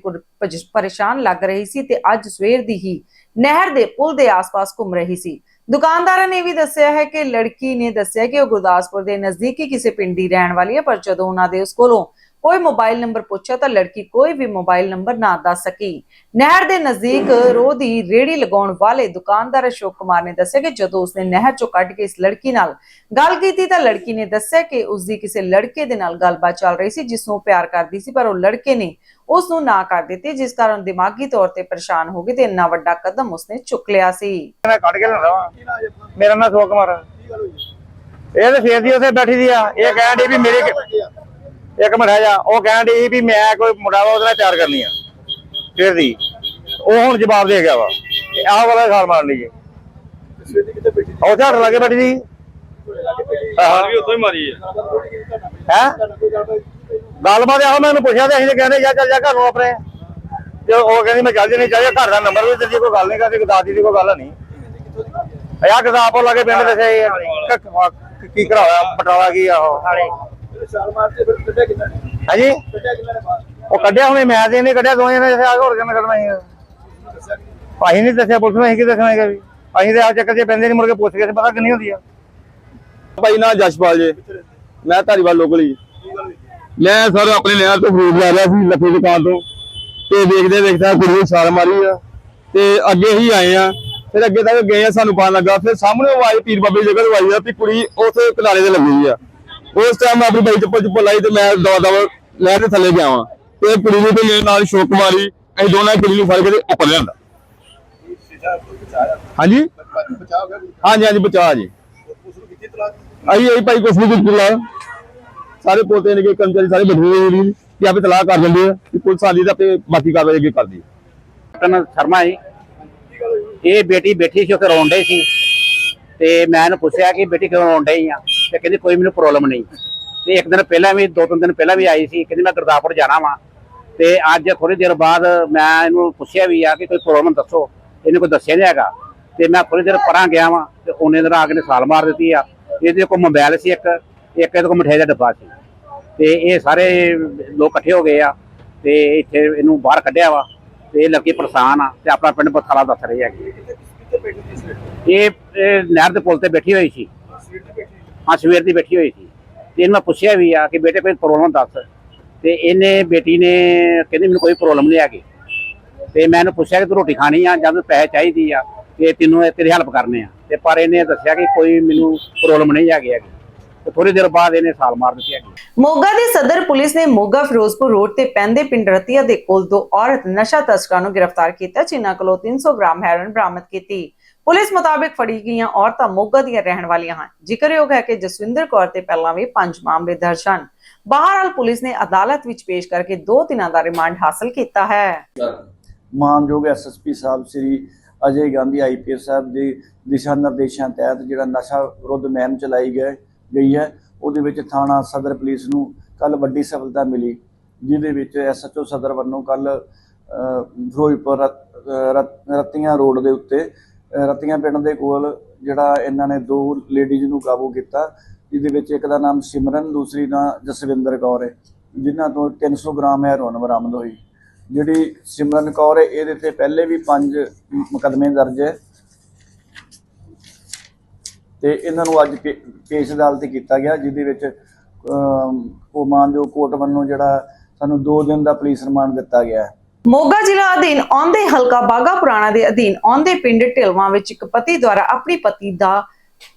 ਪਰੇਸ਼ਾਨ ਲੱਗ ਰਹੀ ਸੀ ਤੇ ਅੱਜ ਸਵੇਰ ਦੀ ਹੀ ਨਹਿਰ ਦੇ ਪੁਲ ਦੇ ਆਸ-ਪਾਸ ਘੁੰਮ ਰਹੀ ਸੀ। ਦੁਕਾਨਦਾਰਾਂ ਨੇ ਵੀ ਦੱਸਿਆ ਹੈ ਕਿ ਲੜਕੀ ਨੇ ਦੱਸਿਆ ਕਿ ਉਹ ਗੁਰਦਾਸਪੁਰ ਦੇ ਨਜ਼ਦੀਕੀ ਕਿਸੇ ਪਿੰਡ ਦੀ ਰਹਿਣ ਵਾਲੀ ਹੈ, ਪਰ ਜਦੋਂ ਉਹਨਾਂ ਦੇ ਉਸ ਕੋਲੋਂ ਕੋਈ ਮੋਬਾਈਲ ਨੰਬਰ ਪੁੱਛਿਆ ਤਾਂ ਲੜਕੀ ਕੋਈ ਵੀ ਮੋਬਾਈਲ ਨੰਬਰ ਨਾ ਦੱਸ ਸਕੀ। ਨਹਿਰ ਦੇ ਨਜ਼ਦੀਕ ਰੋਹ ਦੀ ਰੇੜੀ ਲਗਾਉਣ ਵਾਲੇ ਦੁਕਾਨਦਾਰ ਅਸ਼ੋਕ ਕੁਮਾਰ ਨੇ ਦੱਸਿਆ ਕਿ ਜਦੋਂ ਉਸਨੇ ਨਹਿਰ ਚੋਂ ਕੱਢ ਕੇ ਇਸ ਲੜਕੀ ਨਾਲ ਗੱਲ ਕੀਤੀ ਤਾਂ ਲੜਕੀ ਨੇ ਦੱਸਿਆ ਕਿ ਉਸ ਦੀ ਕਿਸੇ ਲੜਕੇ ਦੇ ਨਾਲ ਗੱਲਬਾਤ ਚੱਲ ਰਹੀ ਸੀ, ਜਿਸ ਨੂੰ ਪਿਆਰ ਕਰਦੀ ਸੀ, ਪਰ ਉਹ ਲੜਕੇ ਨੇ ਉਸ ਨੂੰ ਨਾ ਕਰ ਦਿੱਤੀ, ਜਿਸ ਕਾਰਨ ਦਿਮਾਗੀ ਤੌਰ ਤੇ ਪਰੇਸ਼ਾਨ ਹੋ ਗਈ ਤੇ ਇੰਨਾ ਵੱਡਾ ਕਦਮ ਉਸਨੇ ਚੁੱਕ ਲਿਆ ਸੀ। ਮੈਂ ਕੱਢ ਕੇ ਲੈਂਦਾ ਮੇਰਾ ਨਾਮ ਸੋਕ ਕੁਮਾਰ ਇਹ ਤੇ ਫੇਰ ਦੀ ਉੱਥੇ ਬੈਠੀ ਦੀ ਆ। ਇਹ ਕਹਿਣ ਦੀ ਵੀ ਮੇਰੀ ਇੱਕ ਮਿੰਟ ਜਾ। ਉਹ ਕਹਿਣ ਦੀ ਵੀ ਮੈਂ ਕੋਈ ਮੁੰਡਾ ਵਾ ਉਹਦੇ ਨਾਲ ਪਿਆਰ ਕਰਨੀ ਆ। ਫੇਰ ਦੀ। ਉਹ ਹੁਣ ਜਵਾਬ ਦੇ ਗਿਆ ਵਾ। ਤੇ ਆਹ ਵਾਲਾ ਖਾਲ ਮਾਰ ਲਈ ਜੀ ਉਹ ਝਾੜ ਲਾ ਕੇ ਬੈਠੀ ਸੀ। ਹਾਂ ਵੀ ਉੱਥੋਂ ਹੀ ਮਾਰੀ ਹੈ? ਹੈ ਗੱਲਬਾਤ ਆਹੋ ਮੈਨੂੰ ਪੁੱਛਿਆ ਤੇ ਅਸੀਂ ਤੇ ਕਹਿੰਦੇ ਜਾ ਚੱਲ ਜਾ ਘਰ ਨੂੰ ਆਪਣੇ। ਤੇ ਉਹ ਕਹਿੰਦੀ ਮੈਂ ਚੱਲ ਜਣੀ ਚਾਹੀਦਾ ਘਰ ਦਾ ਨੰਬਰ ਵੀ ਦਿੱਤੀ ਕੋਈ ਗੱਲ ਨਹੀਂ ਕਰਦੀ ਦਾਦੀ ਦੀ ਕੋਈ ਗੱਲ ਨਹੀਂ ਯਾ ਗਜ਼ਾਪੁਰ ਲਾਗੇ ਪਿੰਡ ਦੱਸਿਆ ਇਹ ਕ- ਕੀ ਕਰਾਇਆ ਬਟਾਲਾ ਕੀ ਆਹੋ ਹਾਂਜੀ? ਉਹ ਕੱਢਿਆ ਹੁਣੇ ਮੈਂ ਤੇ ਇਹਨੇ ਕੱਢਿਆ ਦੋਵੇਂ ਨੇ ਦੱਸਿਆ ਹੋਰ ਕਿਵੇਂ ਕੱਢਣਾ ਸੀ? ਅਸੀਂ ਨਹੀਂ ਦੱਸਿਆ ਪੁਲਿਸ ਨੂੰ ਅਸੀਂ ਕੀ ਦੱਸਣਾ ਹੈਗਾ ਵੀ? ਅਸੀਂ ਤੇ ਆ ਚੱਕਰ 'ਚ ਪੈਂਦੇ ਨਹੀਂ ਮੁੜ ਕੇ ਪੁੱਛ ਕੇ ਪਤਾ ਕਿੰਨੀ ਹੁੰਦੀ ਆ। ਭਾਈ ਨਾ ਜਸ਼ਪਾਲ ਜੀ। ਮੈਂ ਧਾਰੀਵਾਲ ਲੋਕਲ ਹੀ। ਮੈਂ ਸਰ ਆਪਣੇ ਨਹਿਰ ਤੋਂ ਫਰੂਟ ਲੈ ਰਿਹਾ ਸੀ ਲੱਖੇ ਦੁਕਾਨ ਤੋਂ। ਤੇ ਵੇਖਦੇ ਵੇਖਦਾ ਕੁੜੀ ਨੂੰ ਛਾਲ ਮਾਰੀ ਆ। ਤੇ ਅੱਗੇ ਹੀ ਆਏ ਆ। ਫਿਰ ਅੱਗੇ ਤੱਕ ਗਏ ਆ ਸਾਨੂੰ ਪਤਾ ਲੱਗਾ। ਫਿਰ ਸਾਹਮਣੇ ਉਹ ਆਈ ਪੀਰ ਬਾਬੇ ਦੀ ਜਗ੍ਹਾ ਤੋਂ ਆਈ ਆ ਵੀ ਕੁੜੀ ਉਥੇ ਕਿਨਾਰੇ ਤੇ ਲੱਗੀ ਆ। ਉਸ ਟਾਈਮ ਮੈਂ ਆਪਣੀ ਬਾਈ ਚੱਪਲ ਚੁੱਪਲ ਲਾਈ ਤੇ ਮੈਂ ਦਵਾ ਦਵਾ ਲੈ ਕੇ ਥੱਲੇ ਗਿਆ ਵਾਂ। ਤੇ ਕੁੜੀ ਨੂੰ ਤੇ ਮੇਰੇ ਨਾਲ ਸ਼ੋਕ ਮਾਰੀ, ਅਸੀਂ ਦੋਨਾਂ ਕੁੜੀ ਨੂੰ ਫੜ ਕੇ ਤੇ ਉੱਪਰ ਲਿਆਂਦਾ। ਹਾਂਜੀ? ਹਾਂਜੀ ਹਾਂਜੀ, ਬਚਾ ਜੀ। ਆਈ ਆਈ ਭਾਈ ਕੁਛ ਨਹੀਂ ਕੀਤਾ ਸਾਰੇ ਪੋਤੇ ਨੇ ਕਿ ਕਰਮਚਾਰੀ ਸਾਰੇ ਬੈਠੇ ਹੋਏ ਨੇ ਕਿ ਆਪੇ ਤਲਾਕ ਕਰ ਦਿੰਦੇ ਆ, ਕਿ ਪੁਲਿਸ ਆਲੀ ਦਾ ਤੇ ਬਾਕੀ ਕਾਰਵਾਈ ਅੱਗੇ ਕਰਦੀ। ਹੈ ਸ਼ਰਮਾ ਜੀ, ਇਹ ਬੇਟੀ ਬੈਠੀ ਸੀ, ਉੱਥੇ ਰੋਣ ਡਈ ਸੀ। ਤੇ ਮੈਂ ਇਹਨੂੰ ਪੁੱਛਿਆ ਕਿ ਬੇਟੀ ਕਿਉਂ ਰੋਣ ਡਈ ਆ? ਤੇ ਕਹਿੰਦੀ ਕੋਈ ਮੈਨੂੰ ਪ੍ਰੋਬਲਮ ਨਹੀਂ। ਤੇ ਇੱਕ ਦਿਨ ਪਹਿਲਾਂ ਵੀ, ਦੋ ਤਿੰਨ ਦਿਨ ਪਹਿਲਾਂ ਵੀ ਆਈ ਸੀ, ਕਹਿੰਦੀ ਮੈਂ ਗੁਰਦਾਸਪੁਰ ਜਾਣਾ ਵਾਂ। ਤੇ ਅੱਜ ਥੋੜੀ ਦੇਰ ਬਾਅਦ ਮੈਂ ਇਹਨੂੰ ਪੁੱਛਿਆ ਵੀ ਆ ਕਿ ਕੋਈ ਪ੍ਰੋਬਲਮ ਦੱਸੋ। ਇਹਨੇ ਕੋਈ ਦੱਸਿਆ ਨਹੀਂ ਹੈਗਾ। ਤੇ ਮੈਂ ਥੋੜੀ ਦੇਰ ਪਰਾਂ ਗਿਆ ਵਾਂ ਤੇ ਉਹਨੇ ਦਿਨ ਆ ਕੇ ਨੇ ਸਾਲ ਮਾਰ ਦਿੱਤੀ ਆ। ਇਹਦੇ ਕੋਲ ਮੋਬਾਈਲ ਸੀ ਇੱਕ। ਇੱਕ ਇਹਦੇ ਕੋਲ ਮਠਿਆਈ ਦਾ ਡੱਬਾ ਸੀ। ਤੇ ਇਹ ਸਾਰੇ ਲੋਕ ਇਕੱਠੇ ਹੋ ਗਏ ਆ। ਤੇ ਇੱਥੇ ਇਹਨੂੰ ਬਾਹਰ ਕੱਢਿਆ ਵਾ। ਤੇ ਇਹ ਲੜਕੀ ਪਰੇਸ਼ਾਨ ਆ ਤੇ ਆਪਣਾ ਪਿੰਡ ਬਥਾਲਾ ਦੱਸ ਰਹੀ ਹੈਗੀ। ਇਹ ਨਹਿਰ ਦੇ ਪੁਲ ਤੇ ਬੈਠੀ ਹੋਈ ਸੀ। ਹਾਂ, ਸਵੇਰ ਦੀ ਬੈਠੀ ਹੋਈ ਸੀ। ਤੇ ਇਹਨੂੰ ਪੁੱਛਿਆ ਵੀ ਆ ਕਿ ਬੇਟੇ, ਕੋਈ ਪ੍ਰੋਬਲਮ ਦੱਸ। ਤੇ ਇਹਨੇ, ਬੇਟੀ ਨੇ ਕਹਿੰਦੀ, ਮੈਨੂੰ ਕੋਈ ਪ੍ਰੋਬਲਮ ਨਹੀਂ ਹੈਗੀ। ਤੇ ਮੈਂ ਇਹਨੂੰ ਪੁੱਛਿਆ ਕਿ ਤੂੰ ਰੋਟੀ ਖਾਣੀ ਆ? ਜਾਂ ਤੈਨੂੰ ਪੈਸੇ ਚਾਹੀਦੀ ਆ? ਤੇ ਤੈਨੂੰ ਤੇਰੀ ਹੈਲਪ ਕਰਨੇ ਆ। ਤੇ ਪਰ ਇਹਨੇ ਦੱਸਿਆ ਕਿ ਕੋਈ ਮੈਨੂੰ ਪ੍ਰੋਬਲਮ ਨਹੀਂ ਹੈਗੀ ਹੈਗੀ। ਤੇ ਥੋੜੀ ਦੇਰ ਬਾਅਦ ਇਹਨੇ ਸਾਲ ਮਾਰ ਦਿੱਤੀ ਹੈਗੀ। ਮੋਗਾ ਦੇ ਸਦਰ ਪੁਲਿਸ ਨੇ ਮੋਗਾ ਫਿਰੋਜ਼ਪੁਰ ਰੋਡ ਤੇ ਪੈਂਦੇ ਪਿੰਡ ਰਤੀਆ ਦੇ ਕੋਲ ਦੋ ਔਰਤ ਨਸ਼ਾ ਤਸਕਰਾਂ ਨੂੰ ਗ੍ਰਿਫਤਾਰ ਕੀਤਾ, ਜਿਨ੍ਹਾਂ ਕੋਲੋਂ 300 ਗ੍ਰਾਮ ਹੈਰੋਇਨ ਬਰਾਮਦ ਕੀਤੀ। ਪੁਲਿਸ ਮੁਤਾਬਕ ਫੜੀ ਗਈਆਂ ਔਰਤਾਂ ਮੋਗਾ ਦੀਆਂ ਰਹਿਣ ਵਾਲੀਆਂ ਹਨ। ਜ਼ਿਕਰਯੋਗ ਹੈ ਕਿ ਜਸਵਿੰਦਰ ਕੌਰ ਤੇ ਪਹਿਲਾਂ ਵੀ ਪੰਜ ਮਾਮਲੇ ਦਰਜ ਹਨ। ਬਹਰਾਲ ਪੁਲਿਸ ਨੇ ਅਦਾਲਤ ਵਿੱਚ ਪੇਸ਼ ਕਰਕੇ ਦੋ ਦਿਨਾਂ ਦਾ ਰਿਮਾਂਡ ਹਾਸਲ ਕੀਤਾ ਹੈ। ਮਾਨਯੋਗ ਐਸਐਸਪੀ ਸਾਹਿਬ ਸ੍ਰੀ ਅਜੇ ਗਾਂਧੀ ਆਈਪੀਐਸ ਸਾਹਿਬ ਦੇ ਦਿਸ਼ਾ ਨਿਰਦੇਸ਼ਾਂ ਤਹਿਤ ਜਿਹੜਾ ਨਸ਼ਾ ਵਿਰੁੱਧ ਮੁਹਿੰਮ ਚਲਾਈ ਗਈ ਗਈ ਹੈ, ਉਹਦੇ ਵਿੱਚ ਥਾਣਾ ਸਦਰ ਪੁਲਿਸ ਨੂੰ ਕੱਲ ਵੱਡੀ ਸਫਲਤਾ ਮਿਲੀ, ਜਿਹਦੇ ਵਿੱਚ ਐਸਐਚਓ ਸਦਰ ਵੱਲੋਂ ਕੱਲ ਫਿਰੋਜ਼ਪੁਰ ਰਤੀਆਂ ਰੋਡ ਦੇ ਉੱਤੇ ਰਤੀਆਂ ਪਿੰਡ ਦੇ ਕੋਲ ਜਿਹੜਾ ਇਹਨਾਂ ਨੇ ਦੋ ਲੇਡੀਜ਼ ਨੂੰ ਕਾਬੂ ਕੀਤਾ, ਜਿਹਦੇ ਵਿੱਚ ਇੱਕ ਦਾ ਨਾਮ ਸਿਮਰਨ, ਦੂਸਰੀ ਦਾ ਜਸਵਿੰਦਰ ਕੌਰ ਹੈ, ਜਿਨ੍ਹਾਂ ਤੋਂ 300 ਗ੍ਰਾਮ ਹੈਰੋਇਨ ਬਰਾਮਦ ਹੋਈ। ਜਿਹੜੀ ਸਿਮਰਨ ਕੌਰ ਹੈ, ਇਹਦੇ ਤੇ ਪਹਿਲੇ ਵੀ ਪੰਜ ਮੁਕੱਦਮੇ ਦਰਜ ਹੈ। ਤੇ ਇਹਨਾਂ ਨੂੰ ਅੱਜ ਪੇ- ਪੇਸ਼ ਅਦਾਲਤ ਕੀਤਾ ਗਿਆ, ਜਿਹਦੇ ਵਿੱਚ ਉਹ ਮਾਨਯੋਗ ਕੋਰਟ ਵੱਲੋਂ ਜਿਹੜਾ ਸਾਨੂੰ 2 ਦਿਨ ਦਾ ਪੁਲਿਸ ਰਿਮਾਂਡ ਦਿੱਤਾ ਗਿਆ ਹੈ। ਮੋਗਾ ਜ਼ਿਲ੍ਹਾ ਅਧੀਨ ਆਉਂਦੇ ਹਲਕਾ ਬਾਗਾ ਪੁਰਾਣਾ ਦੇ ਅਧੀਨ ਆਉਂਦੇ ਪਿੰਡ ਢਿਲਵਾਂ ਵਿੱਚ ਇੱਕ ਪਤੀ ਦੁਆਰਾ ਆਪਣੀ ਪਤੀ ਦਾ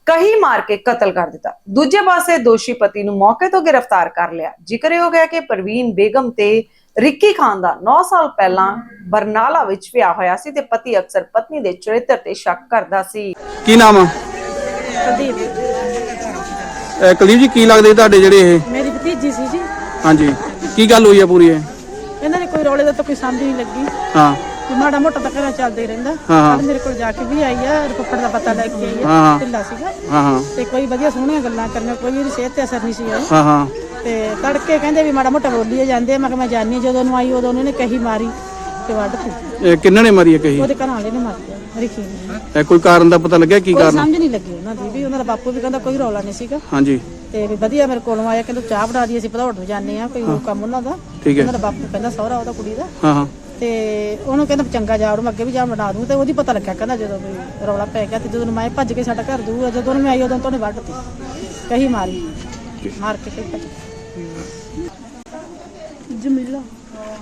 ਕਹੀ ਮਾਰ ਕੇ ਕਤਲ ਕਰ ਦਿੱਤਾ। ਦੂਜੇ ਪਾਸੇ ਦੋਸ਼ੀ ਪਤੀ ਨੂੰ ਮੌਕੇ ਤੋਂ ਗ੍ਰਿਫਤਾਰ ਕਰ ਲਿਆ। ਜ਼ਿਕਰਯੋਗ ਹੈ ਕਿ ਪ੍ਰਵੀਨ ਬੇਗਮ ਤੇ ਰਿੱਕੀ ਖਾਨ ਦਾ 9 ਸਾਲ ਪਹਿਲਾਂ ਬਰਨਾਲਾ ਵਿੱਚ ਵਿਆਹ ਹੋਇਆ ਸੀ ਤੇ ਪਤੀ ਅਕਸਰ ਪਤਨੀ ਦੇ ਚਰਿੱਤਰ ਤੇ ਸ਼ੱਕ ਕਰਦਾ ਸੀ। ਕੀ ਨਾਮ ਆ? ਅਹ ਕੁਲਦੀਪ ਜੀ ਕੀ ਲੱਗਦੇ ਤੁਹਾਡੇ ਜਿਹੜੇ ਇਹ? ਮੇਰੀ ਭਤੀਜੀ ਸੀ ਜੀ। ਹਾਂਜੀ। ਕੀ ਗੱਲ ਹੋਈ ਆ ਪੂਰੀ ਇਹ? ਰੌਲੇ ਦਾ ਤਾਂ ਕੋਈ ਸਮਝ ਨਹੀਂ ਲੱਗੀ। ਹਾਂ। ਵੀ ਮਾੜਾ ਮੋਟਾ ਤਾਂ ਘਰਾਂ ਚੱਲਦਾ ਹੀ ਰਹਿੰਦਾ। ਹਾਂ। ਕੱਲ੍ਹ ਮੇਰੇ ਕੋਲ ਜਾ ਕੇ ਵੀ ਆਈ ਆ ਰਿਪੋਰਟ ਦਾ ਪਤਾ ਲੈ ਕੇ ਆਈ ਹਾਂ, ਆ ਹਾਂ। ਢਿੱਲਾ ਸੀਗਾ। ਹਾਂ ਹਾਂ। ਤੇ ਕੋਈ ਵਧੀਆ ਸੋਹਣੀਆਂ ਗੱਲਾਂ ਕਰਨੀਆਂ ਕੋਈ ਇਹਦੀ ਸਿਹਤ ਤੇ ਅਸਰ ਨਹੀਂ ਸੀ ਹੋਇਆ। ਹਾਂ ਹਾਂ। ਤੇ ਤੜਕੇ ਕਹਿੰਦੇ ਵੀ ਮਾੜਾ ਮੋਟਾ ਬੋਲੀ ਜਾਂਦੇ ਆ। ਮੈਂ ਕਿਹਾ ਮੈਂ ਜਾਣੀ ਜਦੋਂ ਨੂੰ ਆਈ ਉਦੋਂ ਉਹਨੇ ਕਹੀ ਮਾਰੀ ਤੇ ਵੱਢ ਤੀ ਇਹ ਕਿੰਨਾਂ ਨੇ ਮਾਰੀ ਆ ਕਹੀ? ਉਹਦੇ ਘਰਾਂ ਵਾਲੇ ਨੇ ਮਾਰਿਆ ਰਿਖੀ ਨੇ। ਇਹ ਕੋਈ ਕਾਰਨ ਦਾ ਪਤਾ ਲੱਗਿਆ ਕੀ ਕੋਈ ਕਾਰਨ? ਸਮਝ ਨਹੀਂ ਲੱਗੀ ਉਹਨਾਂ ਦੀ ਵੀ ਉਹਨਾਂ ਦਾ ਬਾਪੂ ਵੀ ਕਹਿੰਦਾ ਕੋਈ ਰੌਲਾ ਨਹੀਂ ਸੀਗਾ। ਹਾਂਜੀ। ਤੇ ਵੀ ਵਧੀਆ ਮੇਰੇ ਕੋਲੋਂ ਆਇਆ ਕਹਿੰਦਾ ਚਾਹ ਬਣਾ ਦੀ ਅਸੀਂ ਭਦੌੜ ਨੂੰ ਜਾਂਦੇ ਆ ਕੋਈ ਕੰਮ ਉਹਨਾਂ ਦਾ। ਠੀਕ ਹੈ। ਉਹਨਾਂ ਦਾ ਬਾਪੂ ਕਹਿੰਦਾ ਸਹੁਰਾ ਉਹਦਾ ਕੁੜੀ ਦਾ। ਹਾਂ ਹਾਂ। ਤੇ ਉਹਨੂੰ ਕਹਿੰਦਾ ਚੰਗਾ ਜਾ ਉਹਨੂੰ ਅੱਗੇ ਵੀ ਜਾ ਬਣਾ ਦੂੰ ਤੇ ਉਹਦੀ ਪਤਾ ਲੱਗਿਆ ਕਹਿੰਦਾ ਜਦੋਂ ਵੀ ਰੌਲਾ ਪੈ ਗਿਆ ਤੇ ਜਦੋਂ ਮੈਂ ਭੱਜ ਕੇ ਸਾਡਾ ਘਰ ਦੂਰ ਜਦੋਂ ਉਹਨੂੰ ਮੈਂ ਆਈ ਉਦੋਂ ਤੋਂ ਵੱਢਤੀ ਕਹੀ ਮਾਰੀ। ਮਾਰ ਕੇ ਕਹੀ ਭੱਜ ਜਮੀਲਾ।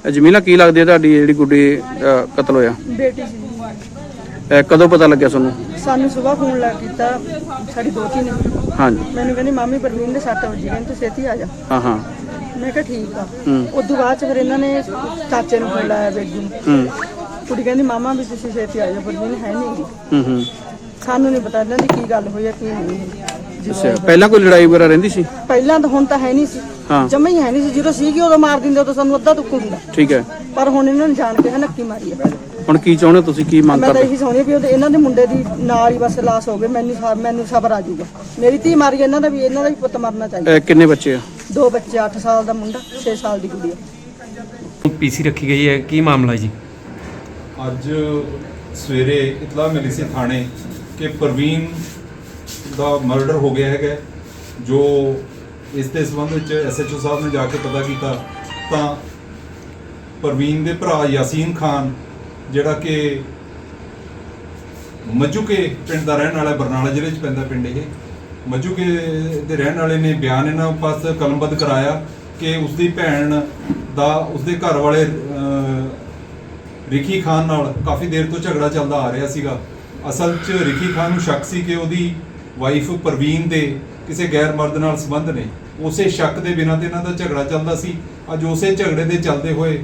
ਇਹ ਜਮੀਲਾ ਕੀ ਲੱਗਦੀ ਹੈ ਤੁਹਾਡੀ ਜਿਹੜੀ ਗੁੱਡੀ ਕਤਲ ਹੋਇਆ? ਬੇਟੀ ਸੀ। ਇਹ ਕਦੋਂ ਪਤਾ ਲੱਗਿਆ ਤੁਹਾਨੂੰ? ਸਾਨੂੰ ਸਵੇਰ ਫੋਨ ਲਾ ਕੀਤਾ ਸਾਡੀ ਦੋਤੀ ਨੇ। ਹਾਂਜੀ। ਮੈਨੂੰ ਕਹਿੰਦੀ ਮਾਮੀ ਪ੍ਰਵੀਨ ਦੇ ਸੱਟ ਵਜੀ ਕਹਿੰਦੀ ਤੂੰ ਛੇਤੀ ਆ ਜਾ। ਹਾਂ ਹਾਂ। ਮੈਂ ਕਿਹਾ ਠੀਕ ਆ। ਹੂੰ। ਉਦੋਂ ਬਾਅਦ ਚ ਫਿਰ ਇਹਨਾਂ ਨੇ ਚਾਚੇ ਨੂੰ ਫੋਨ ਲਾਇਆ ਬੇਗੂ ਨੂੰ। ਹੂੰ। ਕੁੜੀ ਕਹਿੰਦੀ ਮਾਮਾ ਵੀ ਤੁਸੀਂ ਛੇਤੀ ਆ ਜਾ ਪ੍ਰਵੀਨ ਹੈ ਨਹੀਂ। ਗੀ। ਹੂੰ ਹੂੰ। ਸਾਨੂੰ ਨਹੀਂ ਪਤਾ ਇਹਨਾਂ ਦੀ ਕੀ ਗੱਲ ਹੋਈ ਹੈ ਕੀ ਨਹੀਂ। ਅੱਛਾ ਪਹਿਲਾਂ ਕੋਈ ਲੜਾਈ ਵਗੈਰਾ ਰਹਿੰਦੀ ਸੀ? ਪਹਿਲਾਂ ਤਾਂ ਹੁਣ ਤਾਂ ਹੈ ਨਹੀਂ ਸੀ। ਹਾਂ। ਜਮਾ ਹੀ ਹੈ ਨਹੀਂ ਸੀ। ਜਦੋਂ ਸੀਗੀ ਉਦੋਂ ਮਾਰ ਦਿੰਦੇ ਉਦੋਂ ਸਾਨੂੰ ਅੱਧਾ ਦੁੱਖ ਹੁੰਦਾ। ਠੀਕ ਹੈ। ਪਰ ਹੁਣ ਇਹਨਾਂ ਨੇ ਜਾਣ ਕੇ ਇਹ ਨੱਕੀ ਮਾਰੀ ਹੈ ਹੁਣ ਕੀ ਚਾਹੁੰਦੇ ਹੋ ਤੁਸੀਂ ਕੀ ਮੰਗ ਮੈਂ ਤਾਂ ਕਰਦੇ? ਇਹੀ ਸੋਹਣੀ ਵੀ ਉਹਦੇ ਇਹਨਾਂ ਦੇ ਮੁੰਡੇ ਦੀ ਨਾਲ ਹੀ ਬਸ ਲਾਸ ਹੋ ਗਏ ਮੈਨੂੰ ਸਾ- ਮੈਨੂੰ ਸਬਰ ਆ ਜਾਊਗਾ। ਮੇਰੀ ਧੀ ਮਾਰੀ ਇਹਨਾਂ ਦਾ ਵੀ ਇਹਨਾਂ ਦਾ ਵੀ ਪੁੱਤ ਮਰਨਾ ਚਾਹੀਦਾ। ਇਹ ਕਿੰਨੇ ਬੱਚੇ ਆ? ਦੋ ਬੱਚੇ 8 ਸਾਲ ਦਾ ਮੁੰਡਾ 6 ਸਾਲ ਦੀ ਕੁੜੀ ਪੀਸੀ ਰੱਖੀ ਗਈ ਹੈ ਕੀ ਮਾਮਲਾ ਜੀ? ਅੱਜ ਸਵੇਰੇ ਇਤਲਾਹ ਮਿਲੀ ਸੀ ਥਾਣੇ ਕਿ ਪ੍ਰਵੀਨ ਦਾ ਮਰਡਰ ਹੋ ਗਿਆ ਹੈਗਾ। ਜੋ ਇਸ ਦੇ ਸੰਬੰਧ ਵਿੱਚ ਐਸਐਚਓ ਸਾਹਿਬ ਨੇ ਜਾ ਕੇ ਪਤਾ ਕੀਤਾ ਤਾਂ ਪ੍ਰਵੀਨ ਦੇ ਭਰਾ ਯਾਸੀਨ ਖਾਨ ਜਿਹੜਾ ਕਿ ਮੱਜੂਕੇ ਪਿੰਡ ਦਾ ਰਹਿਣ ਵਾਲਾ ਬਰਨਾਲਾ ਜ਼ਿਲ੍ਹੇ 'ਚ ਪੈਂਦਾ ਪਿੰਡ ਇਹ। ਮੱਜੂਕੇ ਦੇ ਰਹਿਣ ਵਾਲੇ ਨੇ ਬਿਆਨ ਇਹਨਾਂ ਪਾਸ ਕਲਮਬੱਧ ਕਰਾਇਆ ਕਿ ਉਸਦੀ ਭੈਣ ਦਾ ਉਸਦੇ ਘਰ ਵਾਲੇ ਅਹ, ਰਿਖੀ ਖਾਨ ਨਾਲ ਕਾਫੀ ਦੇਰ ਤੋਂ ਝਗੜਾ ਚੱਲਦਾ ਆ ਰਿਹਾ ਸੀਗਾ। ਅਸਲ 'ਚ ਰਿਖੀ ਖਾਨ ਨੂੰ ਸ਼ੱਕ ਸੀ ਕਿ ਉਹਦੀ ਵਾਈਫ ਪ੍ਰਵੀਨ ਦੇ ਕਿਸੇ ਗੈਰ ਮਰਦ ਨਾਲ ਸੰਬੰਧ ਨੇ। ਉਸੇ ਸ਼ੱਕ ਦੇ ਬਿਨਾਂ ਤੇ ਇਹਨਾਂ ਦਾ ਝਗੜਾ ਚੱਲਦਾ ਸੀ। ਅੱਜ ਉਸੇ ਝਗੜੇ ਦੇ ਚੱਲਦੇ ਹੋਏ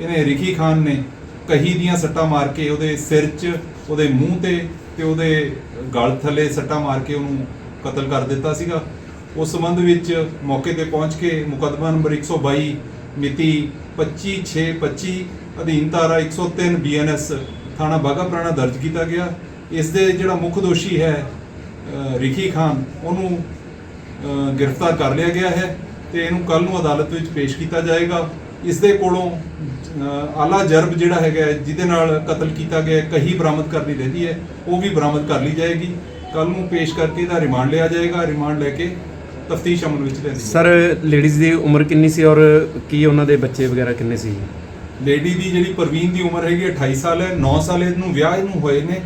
ਇਹਨੇ ਰਿਖੀ ਖਾਨ ਨੇ ਕਹੀ ਦੀਆਂ ਸੱਟਾਂ ਮਾਰ ਕੇ ਉਹਦੇ ਸਿਰ 'ਚ ਉਹਦੇ ਮੂੰਹ ਤੇ ਤੇ ਉਹਦੇ ਗਲ ਥੱਲੇ ਸੱਟਾਂ ਮਾਰ ਕੇ ਉਹਨੂੰ ਕਤਲ ਕਰ ਦਿੱਤਾ ਸੀਗਾ। ਉਸ ਸੰਬੰਧ ਵਿੱਚ ਮੌਕੇ ਤੇ ਪਹੁੰਚ ਕੇ ਮੁਕੱਦਮਾ ਨੰਬਰ 122 ਮਿਤੀ 25625 ਅਧੀਨ ਧਾਰਾ 103 ਬੀਐਨਐਸ ਥਾਣਾ ਬਾਘਾ ਪੁਰਾਣਾ ਦਰਜ ਕੀਤਾ ਗਿਆ। ਇਸ ਦੇ ਜਿਹੜਾ ਮੁੱਖ ਦੋਸ਼ੀ ਹੈ ਅ, ਰਿਖੀ ਖਾਨ ਉਹਨੂੰ ਗ੍ਰਿਫਤਾਰ ਕਰ ਲਿਆ ਗਿਆ ਹੈ ਤੇ ਇਹਨੂੰ ਕੱਲ ਨੂੰ ਅਦਾਲਤ ਵਿੱਚ ਪੇਸ਼ ਕੀਤਾ ਜਾਏਗਾ। ਇਸ ਦੇ ਕੋਲੋਂ ਆਲਾ ਜਰਬ ਜਿਹੜਾ ਹੈਗਾ ਜਿਹਦੇ ਨਾਲ ਕਤਲ ਕੀਤਾ ਗਿਆ ਕਹੀ ਬਰਾਮਦ ਕਰਨੀ ਰਹਿੰਦੀ ਹੈ ਉਹ ਵੀ ਬਰਾਮਦ ਕਰ ਲਈ ਜਾਏਗੀ। ਕੱਲ ਨੂੰ ਪੇਸ਼ ਕਰਕੇ ਇਹਦਾ ਰਿਮਾਂਡ ਲਿਆ ਜਾਏਗਾ ਰਿਮਾਂਡ ਲੈ ਕੇ ਤਫਤੀਸ਼ ਅਮਲ ਵਿੱਚ ਲੈਂਦੀ ਸਰ ਲੇਡੀਜ਼ ਦੀ ਉਮਰ ਕਿੰਨੀ ਸੀ ਔਰ ਕੀ ਉਹਨਾਂ ਦੇ ਬੱਚੇ ਵਗੈਰਾ ਕਿੰਨੇ ਸੀ? ਲੇਡੀ ਦੀ ਜਿਹੜੀ ਪ੍ਰਵੀਨ ਦੀ ਉਮਰ ਹੈਗੀ 28 ਸਾਲ ਹੈ 9 ਸਾਲ ਇਹਨੂੰ ਵਿਆਹ ਇਹਨੂੰ ਹੋਏ ਨੇ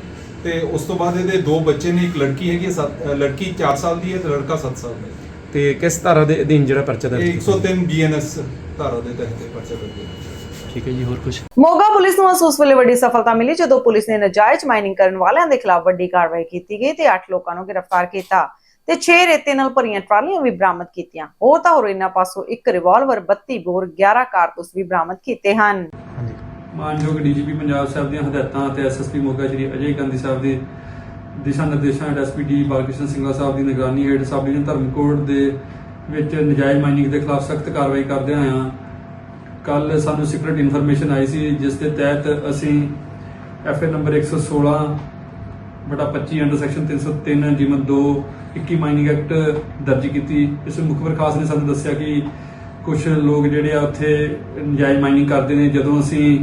ਤੇ ਉਸ ਤੋਂ ਬਾਅਦ ਇਹਦੇ ਦੋ ਬੱਚੇ ਨੇ ਇੱਕ ਲੜਕੀ ਹੈਗੀ ਲੜਕੀ 4 ਸਾਲ ਦੀ ਹੈ ਤੇ ਲੜਕਾ 7 ਸਾਲ ਦਾ ਹੈ। ਤੇ ਕਿਸ ਧਾਰਾ ਦੇ ਅਧੀਨ ਜਿਹੜਾ ਪਰਚਾ ਦਰਜ ਇਹ ਕੀਤਾ? 103 ਬੀਐਨਐਸ ਧਾਰਾ ਦੇ ਤਹਿਤ ਇਹ ਪਰਚਾ ਦਰਜ ਹੈ ਠੀਕ ਹੈ ਜੀ ਹੋਰ ਕੁਝ ਮੋਗਾ ਪੁਲਿਸ ਨੂੰ ਉਸ ਵੇਲੇ ਵੱਡੀ ਸਫਲਤਾ ਮਿਲੀ ਜਦੋਂ ਪੁਲਿਸ ਨੇ ਨਜਾਇਜ਼ ਮਾਈਨਿੰਗ ਕਰਨ ਵਾਲਿਆਂ ਦੇ ਖਿਲਾਫ ਵੱਡੀ ਕਾਰਵਾਈ ਕੀਤੀ ਗਈ ਤੇ 8 ਲੋਕਾਂ ਨੂੰ ਗ੍ਰਿਫਤਾਰ ਕੀਤਾ ਤੇ 6 ਰੇਤੇ ਨਾਲ ਭਰੀਆਂ ਟਰਾਲੀਆਂ ਵੀ ਬਰਾਮਦ ਕੀਤੀਆਂ। ਹੋਰ ਤਾਂ ਹੋਰ ਇਹਨਾਂ ਪਾਸੋਂ ਇੱਕ ਰਿਵਾਲਵਰ 32 ਬੋਰ 11 ਕਾਰਤੂਸ ਵੀ ਬਰਾਮਦ ਕੀਤੇ ਹਨ। ਮਾਨਯੋਗ ਡੀਜੀਪੀ ਪੰਜਾਬ ਸਾਹਿਬ ਦੀਆਂ ਹਦਾਇਤਾਂ ਅਤੇ ਐਸਐਸਪੀ ਮੋਗਾ ਸ਼੍ਰੀ ਅਜੇ ਗਾਂਧੀ ਸਾਹਿਬ ਦੇ ਦਿਸ਼ਾ ਨਿਰਦੇਸ਼ਾਂ ਹੇਠ ਐਸਪੀਡੀ ਬਾਲਕ੍ਰਿਸ਼ਨ ਸਿੰਘਲਾ ਸਾਹਿਬ ਦੀ ਨਿਗਰਾਨੀ ਹੇਠ ਸਬ ਡਿਵੀਜ਼ਨ ਧਰਮਕੋਟ ਦੇ ਵਿੱਚ ਨਜਾਇਜ਼ ਮਾਈਨਿੰਗ ਦੇ ਖਿਲਾਫ ਸਖਤ ਕਾਰਵਾਈ ਕਰਦੇ ਹਾਂ। ਕੱਲ ਸਾਨੂੰ ਸੀਕ੍ਰੀਟ ਇਨਫੋਰਮੇਸ਼ਨ ਆਈ ਸੀ, ਜਿਸ ਦੇ ਤਹਿਤ ਅਸੀਂ ਐਫਏ ਨੰਬਰ 116 ਬਟਾ 25 ਅੰਡਰ ਸੈਕਸ਼ਨ 303 ਜਿਮਨ 2 21 ਮਾਈਨਿੰਗ ਐਕਟ ਦਰਜ ਕੀਤੀ। ਇਸ ਮੁੱਖ ਪ੍ਰਕਾਸ ਨੇ ਸਾਨੂੰ ਦੱਸਿਆ ਕਿ ਕੁਝ ਲੋਕ ਜਿਹੜੇ ਆ ਉੱਥੇ ਨਜਾਇਜ਼ ਮਾਈਨਿੰਗ ਕਰਦੇ ਨੇ। ਜਦੋਂ ਅਸੀਂ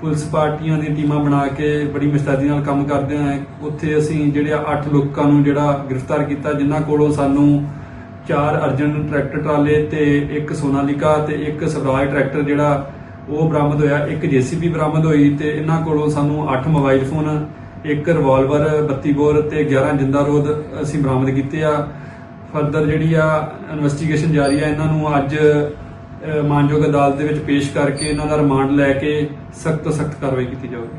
ਪੁਲਿਸ ਪਾਰਟੀਆਂ ਦੀਆਂ ਟੀਮਾਂ ਬਣਾ ਕੇ ਬੜੀ ਮੁਸਤੈਦੀ ਨਾਲ ਕੰਮ ਕਰਦੇ ਹਾਂ ਉੱਥੇ ਅਸੀਂ ਜਿਹੜੇ ਆ 8 ਲੋਕਾਂ ਨੂੰ ਜਿਹੜਾ ਗ੍ਰਿਫਤਾਰ ਕੀਤਾ, ਜਿਨ੍ਹਾਂ ਕੋਲੋਂ ਸਾਨੂੰ ਚਾਰ ਅਰਜਨ ਟਰੈਕਟਰ ਟਰਾਲੇ ਤੇ ਇੱਕ ਸੋਨਾਲੀਕਾ ਤੇ ਇੱਕ ਸਵਰਾਜ ਟਰੈਕਟਰ ਜਿਹੜਾ ਉਹ ਬਰਾਮਦ ਹੋਇਆ, ਇੱਕ ਜੀਸੀਬੀ ਬਰਾਮਦ ਹੋਈ ਤੇ ਇਹਨਾਂ ਕੋਲੋਂ ਸਾਨੂੰ 8 ਮੋਬਾਈਲ ਫੋਨ, ਇੱਕ ਰਿਵਾਲਵਰ 32 ਬੋਰ ਤੇ 11 ਜਿੰਦਾ ਰੋਦ ਅਸੀਂ ਬਰਾਮਦ ਕੀਤੇ ਆ। ਫਰਦਰ ਜਿਹੜੀ ਆ ਇਨਵੈਸਟੀਗੇਸ਼ਨ ਜਾਰੀ ਆ, ਇਹਨਾਂ ਨੂੰ ਅੱਜ ਮਾਨਯੋਗ ਅਦਾਲਤ ਦੇ ਵਿੱਚ ਪੇਸ਼ ਕਰਕੇ ਇਹਨਾਂ ਦਾ ਰਿਮਾਂਡ ਲੈ ਕੇ ਸਖਤ ਤੋਂ ਸਖਤ ਕਾਰਵਾਈ ਕੀਤੀ ਜਾਊਗੀ।